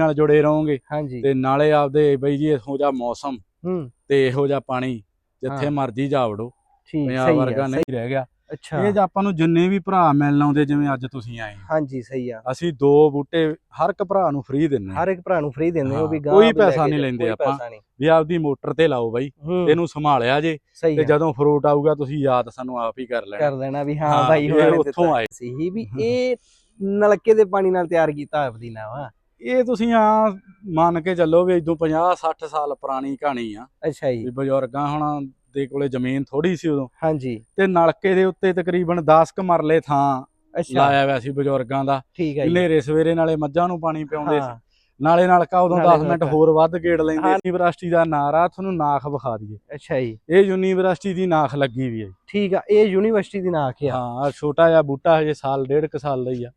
ਨਾਲ ਜੁੜੇ ਰਹੋਗੇ। ਹਾਂਜੀ। ਤੇ ਨਾਲੇ ਆਪਦੇ ਬਈ ਜੀ ਇਹੋ ਜਿਹਾ ਮੌਸਮ ਹੂੰ। ਤੇ ਇਹੋ ਜਿਹਾ ਪਾਣੀ ਜਿੱਥੇ। ਮਰਜ਼ੀ ਜਾ ਵੜੋ। ਠੀਕ ਪੰਜਾਬ ਸਹੀ ਵਰਗਾ ਨਹੀਂ ਰਹਿ ਗਿਆ। ਅੱਛਾ। ਇਹ ਜੇ ਆਪਾਂ ਨੂੰ ਜਿੰਨੇ ਵੀ ਭਰਾ ਮਿਲਣ ਆਉਂਦੇ ਜਿਵੇਂ ਅੱਜ ਤੁਸੀਂ ਆਏ ਹਾਂਜੀ ਸਹੀ ਆ। ਅਸੀਂ ਦੋ ਬੂਟੇ ਹਰ ਇੱਕ ਭਰਾ ਨੂੰ ਫ੍ਰੀ ਦਿੰਨੇ ਹਰ ਇੱਕ ਭਰਾ ਨੂੰ ਫ੍ਰੀ ਦਿੰਦੇ ਹੋ ਹਾਂ, ਵੀ ਗਾਂ ਕੋਈ ਪੈਸਾ ਨਹੀਂ ਲੈਂਦੇ ਆਪਾਂ। ਵੀ ਆਪਦੀ ਮੋਟਰ ਤੇ ਲਾਓ ਬਾਈ ਇਹਨੂੰ ਸੰਭਾਲਿਆ ਜੇ ਤੇ ਜਦੋਂ ਫਰੂਟ ਆਊਗਾ ਤੁਸੀਂ ਯਾਦ ਸਾਨੂੰ ਆਪ ਹੀ ਕਰ ਲੈਣਾ। ਕਰ ਦੇਣਾ ਵੀ ਹਾਂ ਇਹ ਹੋਣਾ ਨੇ ਦਿੱਤਾ। ਆਏ। ਸੀ ਵੀ ਇਹ ਨਲਕੇ ਦੇ ਪਾਣੀ ਨਾਲ ਤਿਆਰ ਕੀਤਾ ਹੋਇਆ ਪੁਦੀਨਾ ਵਾ ਇਹ ਤੁਸੀਂ ਆ ਮੰਨ ਕੇ ਚੱਲੋ ਵੀ ਇਦੋਂ 50 60 ਸਾਲ ਪੁਰਾਣੀ ਕਹਾਣੀ ਆ। ਅੱਛਾ ਜੀ। ਵੀ ਬਜ਼ੁਰਗਾਂ ਹੁਣ ਦੇ ਕੋਲੇ ਜ਼ਮੀਨ ਥੋੜੀ ਸੀ ਉਦੋਂ। ਹਾਂਜੀ। ਤੇ ਨਲਕੇ ਦੇ ਉੱਤੇ ਤਕਰੀਬਨ 10 ਕ ਮਰਲੇ ਥਾਂ ਅੱਛਾ। ਲਾਇਆ ਹੋਇਆ ਸੀ ਬਜ਼ੁਰਗਾਂ ਦਾ। ਠੀਕ ਹੈ ਜੀ। ਹਨੇਰੇ ਸਵੇਰੇ ਨਾਲੇ ਮੱਝਾਂ ਨੂੰ ਪਾਣੀ ਪਿਆਉਂਦੇ ਸੀ। ਹਾਂ। ਨਾਲੇ ਨਲਕਾ ਉਦੋਂ ਨਾਲੇ 10 ਮਿੰਟ। ਹੋਰ ਵੱਧ ਗੇੜ ਲੈਂਦੇ ਹਾਂ। ਸੀ। ਯੂਨੀਵਰਸਿਟੀ ਦਾ ਨਾਰਾ ਤੁਹਾਨੂੰ ਨਾਖ ਵਿਖਾ ਦਈਏ। ਅੱਛਾ ਜੀ। ਇਹ ਯੂਨੀਵਰਸਿਟੀ ਦੀ ਨਾਖ ਲੱਗੀ ਵੀ ਹੈ। ਠੀਕ ਆ ਇਹ ਯੂਨੀਵਰਸਿਟੀ ਦੀ ਨਾਂ ਕੀ ਆ। ਹਾਂ ਆਹ ਛੋਟਾ ਜਿਹਾ ਬੂਟਾ ਹਜੇ ਸਾਲ ਡੇਢ ਕ ਸਾਲ ਹੀ ਆ।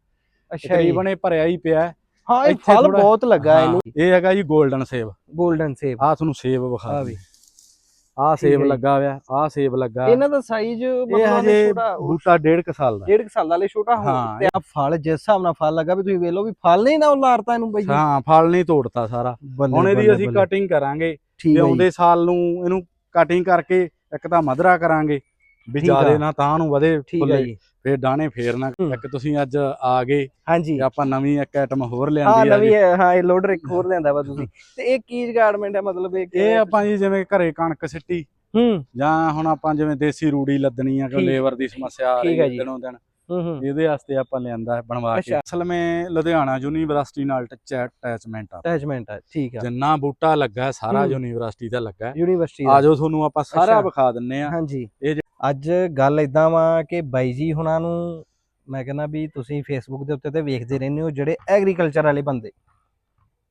ਅੱਛਾ ਜੀ। ਇਹ ਭਰਿਆ ਹੀ ਪਿਆ। ਹੈ। ਇਹ ਇੱਥੇ ਫਲ ਥੋੜ੍ਹਾ- ਬਹੁਤ ਲੱਗਾ ਹਾਂ, ਇਹਨੂੰ। ਇਹ ਹੈਗਾ ਜੀ 골ਡਨ ਸੇਬ 골ਡਨ ਸੇਬ ਆਹ ਤੁਹਾਨੂੰ ਸੇਬ ਵਿਖਾ ਆ। ਵੀ। ਠੀਕ ਹੈ ਸੇਬ ਜੀ। ਲੱਗਾ ਹੋਇਆ ਆਹ ਸੇਬ ਲੱਗਾ। ਇਹਨਾਂ ਦਾ ਸਾਈਜ਼ ਇਹ ਮਤਲਬ ਹਜੇ ਛੋਟਾ ਬੂਟਾ ਡੇਢ ਕ ਸਾਲ ਦਾ। ਡੇਢ ਕੁ ਸਾਲ ਦਾ ਲੈ ਛੋਟਾ ਹੋ ਹਾਂ, ਤੇ ਆ ਫਲ ਜਿਸ ਹਿਸਾਬ ਨਾਲ ਫਲ ਲੱਗਾ ਵੀ ਤੁਸੀਂ ਵੇਖ ਲਓ ਵੀ ਫਲ ਨਹੀਂ ਨਾ ਉਹ ਲਾਰਤਾ ਇਹਨੂੰ ਬਈ। ਹਾਂ ਫਲ ਨਹੀਂ ਤੋੜਤਾ ਸਾਰਾ। ਬੱਲੇ ਹੁਣ ਇਹਦੀ ਬੱਲੇ ਅਸੀਂ ਬੱਲੇ। ਕਟਿੰਗ ਕਰਾਂਗੇ ਠੀਕ ਤੇ ਹੈ ਜੀ। ਆਉਂਦੇ ਸਾਲ ਨੂੰ ਇਹਨੂੰ ਕਟਿੰਗ ਕਰਕੇ ਇੱਕ ਤਾਂ ਮਧਰਾ ਕਰਾਂਗੇ। ਵੀ। ਜਿਆਦੇ ਨਾ ਤਾਂ ਨੂੰ ਵਧੇ ਠੀਕ ਹੈ ਜੀ ਫੇਰ ਦਾਣੇ ਫੇਰਨਾ ਹੂੰ। ਇੱਕ ਤੁਸੀਂ ਅੱਜ ਆ ਗਏ ਹਾਂਜੀ ਆਪਾਂ ਨਵੀਂ ਇੱਕ ਆਈਟਮ ਹੋਰ ਹਾਂ ਲਿਆਂਦੀ ਆ ਨਵੀਂ ਜੀ। ਹੈ, ਹਾਂ ਇਹ ਲੋਡਰ ਇੱਕ ਹੋਰ ਲਿਆਂਦਾ ਵਾ ਤੁਸੀਂ ਤੇ ਇਹ ਕੀ ਰਿਗਾਰਡਮੈਂਟ ਹੈ ਮਤਲਬ ਇਹ ਇਹ ਆਪਾਂ ਜੀ ਜਿਵੇਂ ਘਰੇ ਕਣਕ ਸਿੱਟੀ ਹੂੰ ਜਾਂ ਹੁਣ ਆਪਾਂ ਜਿਵੇਂ ਦੇਸੀ ਰੂੜੀ ਲੱਦਣੀ ਆ ਠੀਕ- ਲੇਬਰ ਦੀ ਸਮੱਸਿਆ ਆ ਰਹੀ ਹੈ ਹੈ। ਦਿਨੋਂ ਦਿਨ ਹੂੰ ਹੂੰ ਇਹਦੇ ਵਾਸਤੇ ਆਪਾਂ ਲਿਆਂਦਾ ਹੈ ਬਣਵਾ ਕੇ। ਅਸਲ ਵਿੱਚ ਲੁਧਿਆਣਾ ਯੂਨੀਵਰਸਿਟੀ ਨਾਲ ਅਟੈਚਮੈਂਟ ਆ। ਅਟੈਚਮੈਂਟ ਹੈ ਠੀਕ ਆ। ਜਿੰਨਾ ਬੂਟਾ ਲੱਗਾ ਸਾਰਾ। ਯੂਨੀਵਰਸਿਟੀ ਦਾ ਲੱਗਾ। ਯੂਨੀਵਰਸਿਟੀ ਆ ਜਾਓ ਤੁਹਾਨੂੰ ਆਪਾਂ ਸਾਰਾ। ਵਿਖਾ ਦਿੰਨੇ ਆ। ਹਾਂਜੀ। ਇਹ ਅੱਜ ਗੱਲ ਇਦਾਂ ਵਾ ਕਿ ਬਾਈ ਜੀ ਹੁਣਾਂ ਨੂੰ ਮੈਂ ਕਹਿੰਦਾ ਵੀ ਤੁਸੀਂ ਫੇਸਬੁੱਕ ਦੇ ਉੱਤੇ ਤੇ ਵੇਖਦੇ ਰਹਿੰਦੇ ਹੋ ਜਿਹੜੇ ਐਗਰੀਕਲਚਰ ਵਾਲੇ ਬੰਦੇ।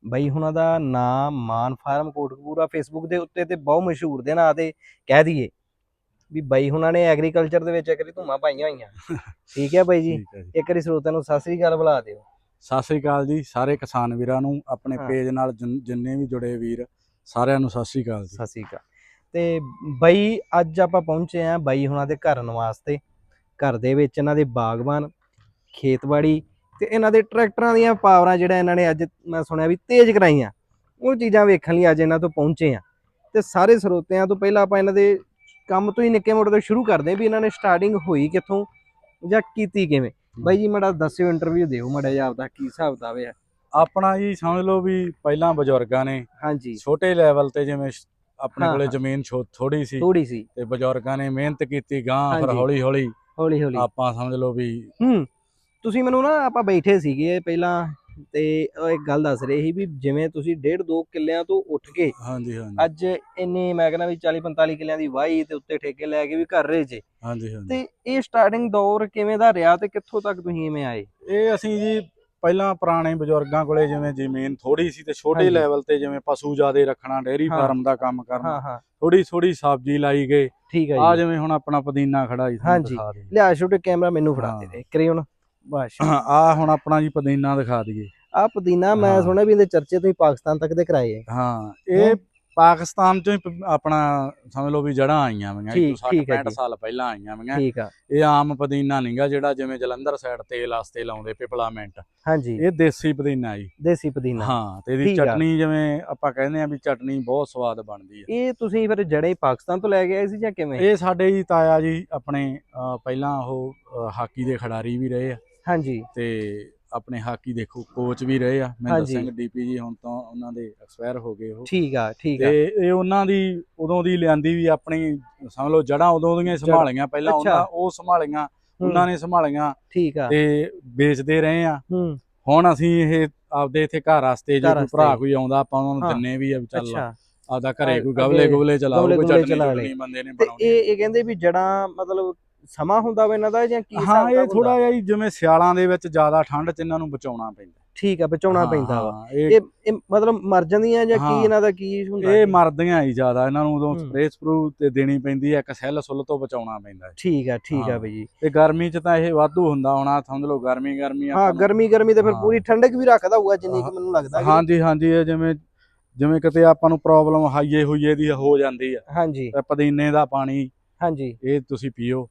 ਬਾਈ ਹੁਣਾਂ ਦਾ ਨਾਮ ਮਾਨ ਫਾਰਮ ਕੋਟਕਪੂਰਾ ਫੇਸਬੁੱਕ ਦੇ ਉੱਤੇ ਤੇ ਬਹੁਤ ਮਸ਼ਹੂਰ ਦੇ ਨਾਂ ਤੇ ਕਹਿ ਦਈਏ। ਵੀ ਬਾਈ ਹੁਣਾਂ ਨੇ ਐਗਰੀਕਲਚਰ ਦੇ ਵਿੱਚ ਇੱਕ ਵਾਰੀ ਧੂਮਾਂ ਪਾਈਆਂ ਹੋਈਆਂ। ਠੀਕ ਹੈ ਬਾਈ ਜੀ? ਠੀਕ ਹੈ ਜੀ। ਇੱਕ ਵਾਰੀ ਸਰੋਤਿਆਂ ਨੂੰ ਸਤਿ ਸ੍ਰੀ ਅਕਾਲ ਬੁਲਾ ਦਿਓ। ਸਤਿ ਸ੍ਰੀ ਅਕਾਲ ਜੀ ਸਾਰੇ ਕਿਸਾਨ ਵੀਰਾਂ ਨੂੰ ਆਪਣੇ ਹਾਂ। ਪੇਜ ਨਾਲ ਜਿਨ- ਜਿੰਨੇ ਵੀ ਜੁੜੇ ਵੀਰ ਸਾਰਿਆਂ ਨੂੰ ਸਤਿ ਸ੍ਰੀ ਅਕਾਲ ਜੀ। ਸਤਿ ਸ੍ਰੀ ਅਕਾਲ। ਤੇ ਬਾਈ ਅੱਜ ਆਪਾਂ ਪਹੁੰਚੇ ਆਂ ਬਾਈ ਹੁਣਾਂ ਦੇ ਘਰ ਵਾਸਤੇ। ਘਰ ਦੇ ਵਿੱਚ ਇਹਨਾਂ ਦੇ ਬਾਗਬਾਨ ਖੇਤਬਾੜੀ ਤੇ ਇਹਨਾਂ ਦੇ ਟਰੈਕਟਰਾਂ ਦੀਆਂ ਪਾਵਰਾਂ ਜਿਹੜਾ ਇਹਨਾਂ ਨੇ ਅੱਜ ਮੈਂ ਸੁਣਿਆ ਵੀ ਤੇਜ਼ ਕਰਾਈਆਂ। ਉਹ ਚੀਜ਼ਾਂ ਵੇਖਣ ਲਈ ਅੱਜ ਇਹਨਾਂ ਤੋਂ ਪਹੁੰਚੇ ਆਂ ਤੇ ਸਾਰੇ ਸਰੋਤਿਆਂ ਤੋਂ ਪਹਿਲਾਂ ਆਪਾਂ ਇਹਨਾਂ ਦੇ ਕੰਮ ਤੋਂ ਹੀ ਨਿੱਕੇ ਮੋਟੇ ਤੋਂ ਸ਼ੁਰੂ ਕਰਦੇ ਵੀ ਇਹਨਾਂ ਨੇ ਸਟਾਰਟਿੰਗ ਹੋਈ ਕਿੱਥੋਂ ਜਾਂ ਕੀਤੀ ਕਿਵੇਂ। ਬਾਈ ਜੀ ਮੜਾ ਦੱਸਿਓ ਇੰਟਰਵਿਊ ਦਿਓ ਮੜਾ ਜਿਹਾ ਆਪਦਾ ਕੀ ਹਿਸਾਬ ਕਿਤਾਬ ਹੈ ਆਪਣਾ ਜੀ ਸਮਝ ਲਓ ਵੀ ਪਹਿਲਾਂ ਬਜ਼ੁਰਗਾਂ ਨੇ ਹਾਂਜੀ। ਛੋਟੇ ਲੈਵਲ ਤੇ ਜਿਵੇਂ ਆਪਣੇ ਕੋਲੇ। ਜ਼ਮੀਨ ਥੋੜੀ ਸੀ ਥੋੜੀ ਸੀ। ਤੇ ਬਜ਼ੁਰਗਾਂ ਨੇ ਮਿਹਨਤ ਕੀਤੀ ਗਾਂ ਫਿਰ। ਹੌਲੀ ਹੌਲੀ ਹੌਲੀ ਹੌਲੀ ਆਪਾਂ ਸਮਝ ਲਓ ਵੀ ਹੂੰ। ਤੁਸੀਂ ਮੈਨੂੰ ਨਾ ਆਪਾਂ ਬੈਠੇ ਸੀਗੇ ਪਹਿਲਾਂ ਤੇ ਉਹ ਇੱਕ ਗੱਲ ਦੱਸ ਰਹੇ ਸੀ ਵੀ ਜਿਵੇਂ ਤੁਸੀਂ ਡੇਢ ਦੋ ਕਿੱਲਿਆਂ ਤੋਂ ਉੱਠ ਕੇ ਹਾਂਜੀ ਹਾਂਜੀ। ਅੱਜ ਇੰਨੇ ਮੈਂ ਕਹਿੰਦਾ ਵੀ 40 45 ਕਿੱਲਿਆਂ ਦੀ ਵਾਹੀ ਤੇ ਉੱਤੇ ਠੇਕੇ ਲੈ ਕੇ ਵੀ ਕਰ ਰਹੇ ਜੇ। ਹਾਂਜੀ ਹਾਂਜੀ। ਤੇ ਇਹ ਸਟਾਰਟਿੰਗ ਦੌਰ ਕਿਵੇਂ ਦਾ ਰਿਹਾ ਤੇ ਕਿੱਥੋਂ ਤੱਕ ਤੁਸੀਂ ਇਵੇਂ ਆਏ? ਇਹ ਅਸੀਂ ਜੀ ਪਹਿਲਾਂ ਪੁਰਾਣੇ ਬਜ਼ੁਰਗਾਂ ਕੋਲੇ ਜਿਵੇਂ ਜ਼ਮੀਨ ਥੋੜੀ ਸੀ ਤੇ ਛੋਟੇ। ਲੈਵਲ ਤੇ ਜਿਵੇਂ ਪਸ਼ੂ ਜਿਆਦੇ ਰੱਖਣਾ ਡੇਅਰੀ ਹਾਂ। ਫਾਰਮ ਦਾ ਕੰਮ ਕਰਨਾ। ਹਾਂ ਹਾਂ। ਥੋੜੀ ਥੋੜੀ ਸਬਜ਼ੀ ਲਾਈ ਗਏ। ਠੀਕ ਹੈ ਆ ਜੀ। ਜਿਵੇਂ ਹੁਣ ਆਪਣਾ ਪੁਦੀਨਾ ਖੜਾ ਜੀ ਹਾਂਜੀ। ਲਿਆ ਛੋਟੇ ਕੈਮਰਾ ਮੈਨੂੰ ਫੜਾ। ਦੇ ਕਰੀ ਹੁਣ ਬਸ। ਆ ਹੁਣ ਆਪਣਾ ਜੀ ਪੁਦੀਨਾ ਦਿਖਾ ਦਈਏ। ਆ ਪੁਦੀਨਾ ਮੈਂ। ਸੁਣਿਆ ਵੀ ਇਹਦੇ ਚਰਚੇ ਤੁਸੀਂ ਪਾਕਿਸਤਾਨ ਤੱਕ ਦੇ ਕਰਾਏ ਹੈ ਹਾਂ ਇਹ ਪਾਕਿਸਤਾਨ ਚੋਂ ਹੀ ਆਪਣਾ ਸਮਝ ਲਓ ਵੀ ਜੜਾਂ ਆਈਆਂ ਵੀਆਂ ਠੀਕ- 60 ਠੀਕ ਹੈ 65 ਜੀ। ਸਾਲ ਪਹਿਲਾਂ ਆਈਆਂ ਵੀਆਂ। ਠੀਕ ਆ। ਇਹ ਆਮ ਪੁਦੀਨਾ ਨਹੀਂਗਾ ਜਿਹੜਾ ਜਿਵੇਂ ਜਲੰਧਰ ਸਾਈਡ ਤੇਲ ਵਾਸਤੇ ਲਾਉਂਦੇ ਪਿਪਲਾਮੈਂਟ ਹਾਂਜੀ। ਇਹ ਦੇਸੀ ਪੁਦੀਨਾ ਜੀ। ਦੇਸੀ ਪੁਦੀਨਾ। ਹਾਂ ਤੇ ਇਹਦੀ। ਚਟਨੀ ਜਿਵੇਂ ਆਪਾਂ ਕਹਿੰਦੇ ਆ ਵੀ ਚਟਨੀ ਬਹੁਤ ਸਵਾਦ ਬਣਦੀ ਹੈ ਇਹ ਤੁਸੀਂ ਫਿਰ ਜੜੇ ਪਾਕਿਸਤਾਨ ਤੋਂ ਲੈ ਕੇ ਆਏ ਸੀ ਜਾਂ ਕਿਵੇਂ? ਇਹ ਸਾਡੇ ਜੀ ਤਾਇਆ ਜੀ ਆਪਣੇ ਪਹਿਲਾਂ ਉਹ ਹਾਕੀ ਦੇ ਖਿਡਾਰੀ ਵੀ ਰਹੇ ਆ। ਹਾਂਜੀ। ਤੇ ਆਪਣੇ ਹਾਕੀ ਦੇਖੋ ਕੋਚ ਵੀ ਰਹੇ ਆ ਮਹਿੰਦਰ ਹਾਂਜੀ। ਸਿੰਘ ਡੀਪੀ ਜੀ ਹੁਣ ਤਾਂ ਉਹਨਾਂ ਦੇ ਐਕਸਪਾਇਰ ਹੋ ਗਏ ਉਹ। ਠੀਕ ਆ ਠੀਕ ਆ। ਤੇ ਇਹ ਉਹਨਾਂ ਦੀ ਉਦੋਂ ਦੀ ਲਿਆਂਦੀ ਵੀ ਆਪਣੀ ਸਮਝ ਲਓ ਜੜਾਂ ਉਦੋਂ ਦੀਆਂ ਹੀ ਸੰਭਾਲੀਆਂ ਪਹਿਲਾਂ ਅੱਛਾ। ਉਹਨਾਂ ਉਹ ਸੰਭਾਲੀਆਂ ਉਹਨਾਂ ਨੇ ਸੰਭਾਲੀਆਂ। ਠੀਕ ਆ। ਤੇ ਵੇਚਦੇ ਰਹੇ ਆ। ਹੂੰ। ਹੁਣ ਅਸੀਂ ਇਹ ਆਪਦੇ ਇੱਥੇ ਘਰ ਵਾਸਤੇ ਜੇ ਘਰ ਕੋਈ ਭਰਾ ਵਾਸਤੇ। ਕੋਈ ਆਉਂਦਾ ਆਪਾਂ ਉਹਨਾਂ ਨੂੰ ਹਾਂ। ਦਿੰਨੇ ਵੀ ਆ ਵੀ ਚੱਲ ਅੱਛਾ। ਆਪਦਾ ਘਰੇ ਕੋਈ ਅੱਗੇ ਗਵਲੇ ਗੁਵਲੇ ਚਲਾਓ ਗਵਲੇ ਕੋਈ ਗੁਵਲੇ ਚਟਨੀ ਚਲਾ ਲਏ। ਚੁਟਨੀ ਬੰਦੇ ਨੇ ਤੇ ਬਣਾਉਣੀ ਇਹ ਇਹ ਕਹਿੰਦੇ ਵੀ ਜੜਾਂ ਮਤਲਬ ਸਮਾਂ ਹੁੰਦਾ ਵਾ ਇਹਨਾਂ ਦਾ ਜਾਂ ਕੀ ਹਾਂ ਇਹ ਥੋੜਾ? ਜਿਹਾ ਜਿਵੇਂ ਸਿਆਲਾਂ ਦੇ ਵਿੱਚ ਜ਼ਿਆਦਾ ਠੰਡ 'ਚ ਇਹਨਾਂ ਨੂੰ ਬਚਾਉਣਾ ਪੈਂਦਾ ਠੀਕ ਆ ਬਚਾਉਣਾ ਪੈਂਦਾ ਵਾ ਇਹ ਮਤਲਬ ਮਰ ਜਾਂਦੀਆਂ ਜਾਂ। ਕੀ ਇਹਨਾਂ ਦਾ ਕੀ ਹੁੰਦਾ ਇਹ ਮਰਦੀਆਂ ਹੀ ਜ਼ਿਆਦਾ ਇਹਨਾਂ ਨੂੰ ਉਦੋਂ ਹੂੰ। ਸਪਰੇਅ ਸਪਰੂ ਤੇ ਦੇਣੀ ਪੈਂਦੀ ਹੈ ਇੱਕ ਸੈੱਲ ਸੁੱਲ ਤੋਂ ਬਚਾਉਣਾ ਪੈਂਦਾ। ਠੀਕ ਆ ਠੀਕ ਆ। ਬਈ ਜੀ ਤੇ ਗਰਮੀ 'ਚ ਤਾਂ ਇਹ ਵਾਧੂ ਹੁੰਦਾ ਹੋਣਾ ਸਮਝ ਲਓ ਗਰਮੀ ਗਰਮੀ ਹਾਂ ਗਰਮੀ ਗਰਮੀ ਤੇ ਫਿਰ। ਪੂਰੀ ਠੰਡਕ ਵੀ ਰੱਖਦਾ ਹੋਊਗਾ ਜਿੰਨੀ ਕਿ ਮੈਨੂੰ ਲੱਗਦਾ ਹਾਂਜੀ ਹਾਂਜੀ ਇਹ ਜਿਵੇਂ ਜਿਵੇਂ ਕਿਤੇ ਆਪਾਂ ਨੂੰ ਪ੍ਰੋਬਲਮ ਹਾਈਏ ਹੋਈਏ ਦੀ ਹੋ ਜਾਂਦੀ ਹੈ ਹਾਂਜੀ ਪੁਦੀਨੇ ਦਾ ਪਾਣੀ ਹਾਂਜੀ। ਇਹ ਤੁਸੀਂ ਪੀਓ।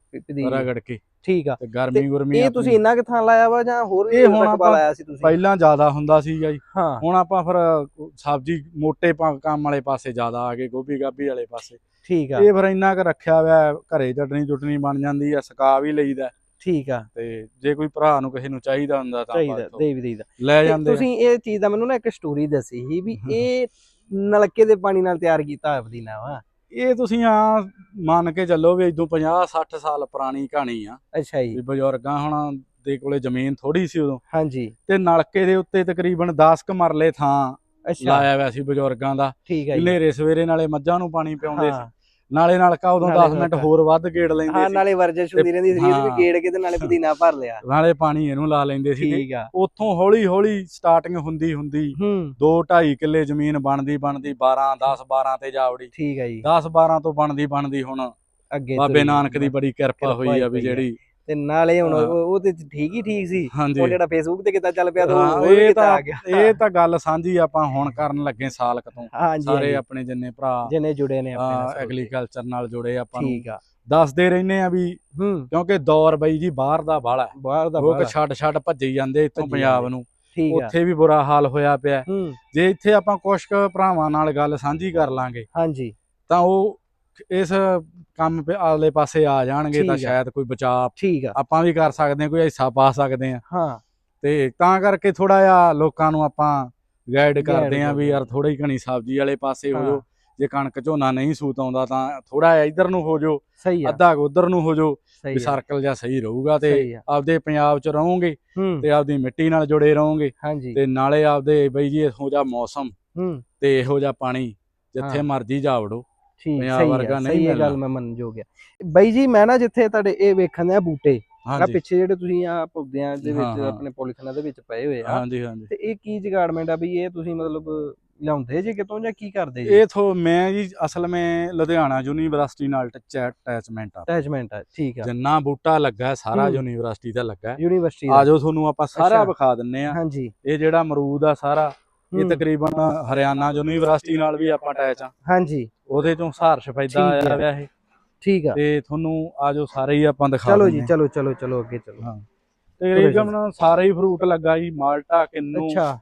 ਰਗੜ ਕੇ ਠੀਕ ਆ। ਤੇ ਗਰਮੀ ਗੁਰਮੀ ਇਹ ਤੁਸੀਂ ਇੰਨਾ ਕਿ ਥਾਂ ਲਾਇਆ ਵਾ ਜਾਂ ਹੋਰ ਵੀ ਰਕਬਾ ਲਾਇਆ ਸੀ ਤੁਸੀਂ? ਪਹਿਲਾਂ ਜ਼ਿਆਦਾ ਹੁੰਦਾ ਸੀਗਾ ਜੀ। ਹੁਣ ਆਪਾਂ ਫਿਰ ਸਬਜ਼ੀ ਮੋਟੇ ਪਾ- ਕੰਮ ਵਾਲੇ ਪਾਸੇ ਜ਼ਿਆਦਾ ਆ ਗਏ ਗੋਭੀ ਗਾਭੀ ਵਾਲੇ ਪਾਸੇ। ਠੀਕ ਆ। ਇਹ ਫਿਰ ਇੰਨਾ ਕੁ ਰੱਖਿਆ ਹੋਇਆ ਘਰੇ ਚਟਣੀ ਚੁਟਣੀ ਬਣ ਜਾਂਦੀ ਆ ਸਕਾ ਵੀ ਲਈਦਾ। ਠੀਕ ਆ। ਤੇ ਜੇ ਕੋਈ ਭਰਾ ਨੂੰ ਕਿਸੇ ਨੂੰ ਚਾਹੀਦਾ ਹੁੰਦਾ ਤਾਂ ਚਾਹੀਦਾ ਦੇ ਵੀ ਦੇਈਦਾ। ਲੈ ਜਾਂਦੇ। ਤੁਸੀਂ ਇਹ ਚੀਜ਼ ਦਾ ਮੈਨੂੰ ਨਾ ਇੱਕ ਸਟੋਰੀ ਦੱਸੀ ਸੀ ਵੀ। ਇਹ ਨਲਕੇ ਦੇ ਪਾਣੀ ਨਾਲ ਤਿਆਰ ਕੀਤਾ ਹੋਇਆ ਪਦੀਨਾ ਵਾ। ਇਹ ਤੁਸੀਂ ਆ ਮੰਨ ਕੇ ਚੱਲੋ ਵੀ ਇਦੋਂ 50 60 ਸਾਲ ਪੁਰਾਣੀ ਕਹਾਣੀ ਆ। ਅੱਛਾ ਜੀ। ਵੀ ਬਜ਼ੁਰਗਾਂ ਹੁਣ ਦੇ ਕੋਲੇ ਜ਼ਮੀਨ ਥੋੜੀ ਸੀ ਉਦੋਂ। ਹਾਂਜੀ। ਤੇ ਨਲਕੇ ਦੇ ਉੱਤੇ ਤਕਰੀਬਨ 10 ਕ ਮਰਲੇ ਥਾਂ ਅੱਛਾ। ਲਾਇਆ ਹੋਇਆ ਸੀ ਬਜ਼ੁਰਗਾਂ ਦਾ। ਠੀਕ ਹੈ ਜੀ। ਹਨੇਰੇ ਸਵੇਰੇ ਨਾਲੇ ਮੱਝਾਂ ਨੂੰ ਪਾਣੀ ਪਿਆਉਂਦੇ ਸੀ। ਨਾਲੇ ਨਲਕਾ ਉਦੋਂ ਨਾਲੇ 10 ਮਿੰਟ। ਹੋਰ ਵੱਧ ਗੇੜ ਲੈਂਦੇ ਹਾਂ ਸੀ। ਨਾਲੇ ਵਰਜਿਸ਼ ਹੁੰਦੀ ਰਹਿੰਦੀ ਸੀ ਇਹਦੇ ਵੀ ਹਾਂ। ਗੇੜ ਕੇ ਤੇ ਨਾਲੇ ਪਦੀਨਾ ਭਰ ਲਿਆ। ਨਾਲੇ ਪਾਣੀ ਇਹਨੂੰ ਲਾ ਲੈਂਦੇ ਸੀ। ਠੀਕ ਆ। ਉੱਥੋਂ ਹੌਲੀ ਹੌਲੀ ਸਟਾਰਟਿੰਗ ਹੁੰਦੀ ਹੁੰਦੀ। ਹੂੰ। 2 2.5 ਕਿੱਲੇ ਜ਼ਮੀਨ ਬਣਦੀ ਬਣਦੀ। 12 10 12 ਤੇ ਜਾਵੜੀ। ਠੀਕ ਹੈ ਜੀ। 10 12 ਤੋਂ ਬਣਦੀ ਬਣਦੀ ਹੁਣ। ਅੱਗੇ ਬਾਬੇ ਨਾਨਕ ਦੀ ਬੜੀ ਕਿਰਪਾ ਹੋਈ ਆ ਵੀ ਆ। ਜਿਹੜੀ ਤੇ ਨਾਲੇ ਹੁਣ। ਉਹ ਤੇ ਠੀਕ ਹੀ ਠੀਕ ਸੀ। ਉਹ ਜਿਹੜਾ ਫੇਸਬੁੱਕ ਤੇ ਕਿਤਾ ਚੱਲ ਪਿਆ ਤਾਂ ਉਹ ਤਾਂ ਆ ਗਿਆ। ਇਹ ਤਾਂ ਗੱਲ ਸਾਂਝੀ ਆਪਾਂ ਹੁਣ ਕਰਨ ਲੱਗੇ ਸਾਲਕ ਤੋਂ। ਸਾਰੇ। ਆਪਣੇ ਜਿੰਨੇ ਭਰਾ ਜਿਹਨੇ ਜੁੜੇ ਨੇ ਆਪਣੇ ਨਾਲ ਐਗਰੀਕਲਚਰ ਨਾਲ ਜੁੜੇ ਆਪਾਂ ਨੂੰ। ਠੀਕ ਆ। ਦੱਸਦੇ ਰਹਿੰਦੇ ਆ ਵੀ ਕਿਉਂਕਿ ਦੌਰ ਬਈ ਜੀ ਬਾਹਰ ਦਾ ਬਾਹਲਾ ਬਾਹਰ ਦਾ ਲੋਕ ਛੱਡ ਛੱਡ ਭੱਜੀ ਜਾਂਦੇ ਇੱਥੋਂ ਪੰਜਾਬ। ਨੂੰ। ਉੱਥੇ ਵੀ ਬੁਰਾ ਹਾਲ ਹੋਇਆ ਪਿਆ। ਜੇ ਇੱਥੇ ਆਪਾਂ ਕੁਝ ਭਰਾਵਾਂ ਨਾਲ ਗੱਲ ਸਾਂਝੀ ਕਰ ਲਾਂਗੇ ਹਾਂਜੀ। ਤਾਂ ਉਹ ਇਸ ਕੰਮ ਪੇ ਆਲੇ ਪਾਸੇ ਆ ਜਾਣਗੇ ਤਾਂ ਠੀਕ ਆ। ਸ਼ਾਇਦ ਕੋਈ ਬਚਾਅ ਠੀਕ ਆ। ਆਪਾਂ ਵੀ ਕਰ ਸਕਦੇ ਹਾਂ ਕੋਈ ਹਿੱਸਾ ਪਾ ਸਕਦੇ ਹਾਂ। ਹਾਂ। ਤੇ ਤਾਂ ਕਰਕੇ ਥੋੜਾ ਜਿਹਾ ਲੋਕਾਂ ਨੂੰ ਆਪਾਂ ਗਾਈਡ ਕਰਦੇ ਆਂ ਵੀ ਯਾਰ ਥੋੜੀ ਘਣੀ ਸਬਜ਼ੀ ਵਾਲੇ ਪਾਸੇ ਹੋ ਹਾਂ। ਜਾਓ ਜੇ ਕਣਕ ਝੋਨਾ ਨਹੀਂ ਸੂਤ ਆਉਂਦਾ ਤਾਂ ਥੋੜਾ ਜਿਹਾ ਇੱਧਰ ਨੂੰ ਹੋ ਜਾਓ ਸਹੀ ਆ। ਅੱਧਾ ਉਧਰ ਨੂੰ ਹੋ ਜਾਓ ਸਹੀ ਵੀ ਆ। ਸਰਕਲ ਜਿਹਾ ਸਹੀ ਰਹੂਗਾ ਸਹੀ ਤੇ ਆ। ਆਪਦੇ ਪੰਜਾਬ 'ਚ ਰਹੋਗੇ ਹੂੰ। ਤੇ ਆਪਦੀ ਮਿੱਟੀ ਨਾਲ ਜੁੜੇ ਰਹੋਗੇ ਹਾਂਜੀ। ਤੇ ਨਾਲੇ ਆਪਦੇ ਬਈ ਜੀ ਇਹੋ ਜਿਹਾ ਮੌਸਮ ਹੂੰ। ਤੇ ਇਹੋ ਜਿਹਾ ਪਾਣੀ ਜਿੱਥੇ ਹਾਂ। ਮਰਜ਼ੀ ਜਾ ਵੜੋ ਠੀਕ ਪੰਜਾਬ ਸਹੀ ਵਰਗਾ ਨਹੀਂ ਸਹੀ ਇਹ ਗੱਲ ਮਿਲਣਾ। ਮੈਂ ਮੰਨ ਜੋ ਗਿਆ ਬਾਈ ਜੀ ਮੈਂ ਨਾ ਜਿੱਥੇ ਤੁਹਾਡੇ ਇਹ ਵੇਖਣ ਦੇ ਆ ਬੂਟੇ ਆ ਹਾਂਜੀ ਪਿੱਛੇ ਜਿਹੜੇ ਤੁਸੀਂ ਆ ਪੌਦਿਆਂ ਦੇ ਹਾਂ, ਵਿੱਚ ਹਾਂ। ਆਪਣੇ ਪੋਲੀਥੀਨਾਂ ਦੇ ਵਿੱਚ ਪਏ ਹੋਏ ਆ ਹਾਂਜੀ ਹਾਂਜੀ ਤੇ ਇਹ ਕੀ ਜਗਾੜਮੈਂਟ ਆ ਵੀ ਇਹ ਤੁਸੀਂ ਮਤਲਬ ਲਿਆਉਂਦੇ ਜੇ ਕਿਤੋਂ ਜਾਂ ਕੀ ਕਰਦੇ ਜੀ ਇਹ ਮੈਂ ਜੀ ਅਸਲ ਵਿੱਚ ਲੁਧਿਆਣਾ ਯੂਨੀਵਰਸਿਟੀ ਨਾਲ ਅਟੈਚਮੈਂਟ ਆ ਅਟੈਚਮੈਂਟ ਆ ਠੀਕ ਆ ਜਿੰਨਾ ਬੂਟਾ ਲੱਗਾ ਹੈ, ਸਾਰਾ ਹੂੰ। ਯੂਨੀਵਰਸਿਟੀ ਦਾ ਲੱਗਾ ਹੈ। ਯੂਨੀਵਰਸਿਟੀ ਆ ਜਾਓ ਤੁਹਾਨੂੰ ਆਪਾਂ ਸਾਰਾ ਅੱਛਾ। ਵਿਖਾ ਦਿੰਨੇ ਆ ਹਾਂਜੀ ਇਹ ਜਿਹੜਾ ਅਮਰੂਦ ਆ ਸਾਰਾ ਇਹ ਤਕਰੀਬਨ ਹਰਿਆਣਾ ਯੂਨੀਵਰਸਿਟੀ ਨਾਲ ਵੀ ਆਪਾਂ ਅਟੈਚ ਆ। ਹਾਂਜੀ। ਉਹਦੇ ਚੋਂ ਸਹਾਰਸ਼ ਠੀਕ ਪੈਦਾ ਹੈ। ਆਇਆ ਹੋਇਆ ਇਹ। ਠੀਕ ਆ। ਤੇ ਤੁਹਾਨੂੰ ਆ ਜਾਓ ਸਾਰੇ ਹੀ ਆਪਾਂ ਦਿਖਾ ਚਲੋ ਜੀ। ਚਲੋ ਚਲੋ ਚਲੋ ਅੱਗੇ ਚਲੋ। ਹਾਂ। ਤਕਰੀਬਨ ਸਾਰੇ ਹੀ ਫਰੂਟ ਲੱਗਾ ਜੀ ਮਾਲਟਾ ਕਿੰਨੂ ਅੱਛਾ।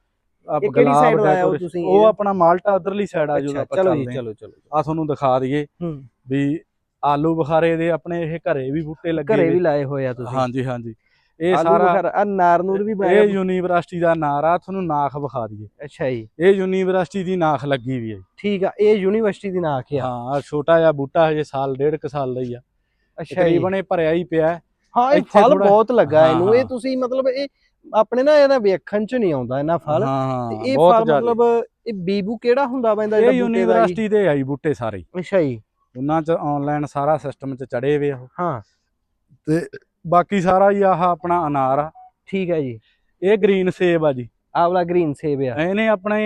ਆਪ ਇਹ ਕਿਹੜੀ ਗੁਲਾਬ side ਲਾਇਆ ਉਹ decoration- ਤੁਸੀਂ ਉਹ ਇਹ? ਆਪਣਾ ਮਾਲਟਾ ਉਧਰਲੀ ਸਾਈਡ ਆ ਅੱਛਾ ਆਪਾਂ ਚਲੋ ਜੀ ਚਲੋ ਚਲੋ ਆ ਤੁਹਾਨੂੰ ਦਿਖਾ ਦਈਏ ਹੂੰ। ਵੀ ਆਲੂ ਬੁਖਾਰੇ ਦੇ ਆਪਣੇ ਇਹ ਘਰੇ ਵੀ ਬੂਟੇ ਲੱਗੇ ਘਰੇ ਹੋਏ। ਵੀ ਲਾਏ ਹੋਏ ਆ ਤੁਸੀਂ। ਹਾਂਜੀ ਹਾਂਜੀ। ਇਹ ਸਾਰਾ ਆ ਨਾਰ ਨੂਰ ਵੀ ਇਹ ਬਣਾਇਆ ਯੂਨੀਵਰਸਿਟੀ ਦਾ ਨਾਂ ਆ ਤੁਹਾਨੂੰ ਨਾਖ ਵਿਖਾ ਦਈਏ। ਅੱਛਾ ਜੀ। ਇਹ ਯੂਨੀਵਰਸਿਟੀ ਦੀ ਨਾਖ ਲੱਗੀ ਵੀ ਹੈ। ਠੀਕ ਆ ਇਹ ਯੂਨੀਵਰਸਿਟੀ ਦੀ ਨਾਂ ਕੀ ਆ। ਹਾਂ ਛੋਟਾ ਜਿਹਾ ਬੂਟਾ ਹਜੇ ਸਾਲ ਡੇਢ ਕੁ ਸਾਲ ਦਾ ਹੀ ਆ। ਅੱਛਾ ਜੀ। ਇਹ ਭਰਿਆ ਹੀ ਪਿਆ ਹੈ। ਇਹ ਫਲ ਬਹੁਤ ਲੱਗਾ ਇਹਨੂੰ। ਇਹ। ਤੁਸੀਂ ਮਤਲਬ ਇਹ ਆਪਣੇ ਨਾ ਇਹਦਾ ਵੇਖਣ ਚ ਨਹੀਂ ਆਉਂਦਾ ਇਹਨਾਂ ਫਲ। ਤੇ ਇਹ ਫਲ ਮਤਲਬ ਇਹ ਬੀਬੂ ਕਿਹੜਾ ਹੁੰਦਾ ਪੈਂਦਾ ਇਹ ਜਿਹੜਾ ਬੂਟੇ ਦਾ ਯੂਨੀਵਰਸਿਟੀ ਦੇ ਆਈ ਬੂਟੇ ਸਾਰੇ। ਅੱਛਾ ਜੀ। ਉਹਨਾਂ ਚ ਆਨਲਾਈਨ ਸਾਰਾ ਸਿਸਟਮ ਚ ਚੜੇ ਵੇ ਆ ਉਹ। ਹਾਂ। ਤੇ ਬਾਕੀ ਸਾਰਾ ਹੀ ਆਹ ਆਪਣਾ ਅਨਾਰ ਆ। ਠੀਕ ਹੈ ਜੀ। ਇਹ ਗ੍ਰੀਨ ਸੇਬ ਆ ਜੀ। ਆਵਲਾ ਗ੍ਰੀਨ ਸੇਬ ਆ। ਇਹਨੇ ਆਪਣੇ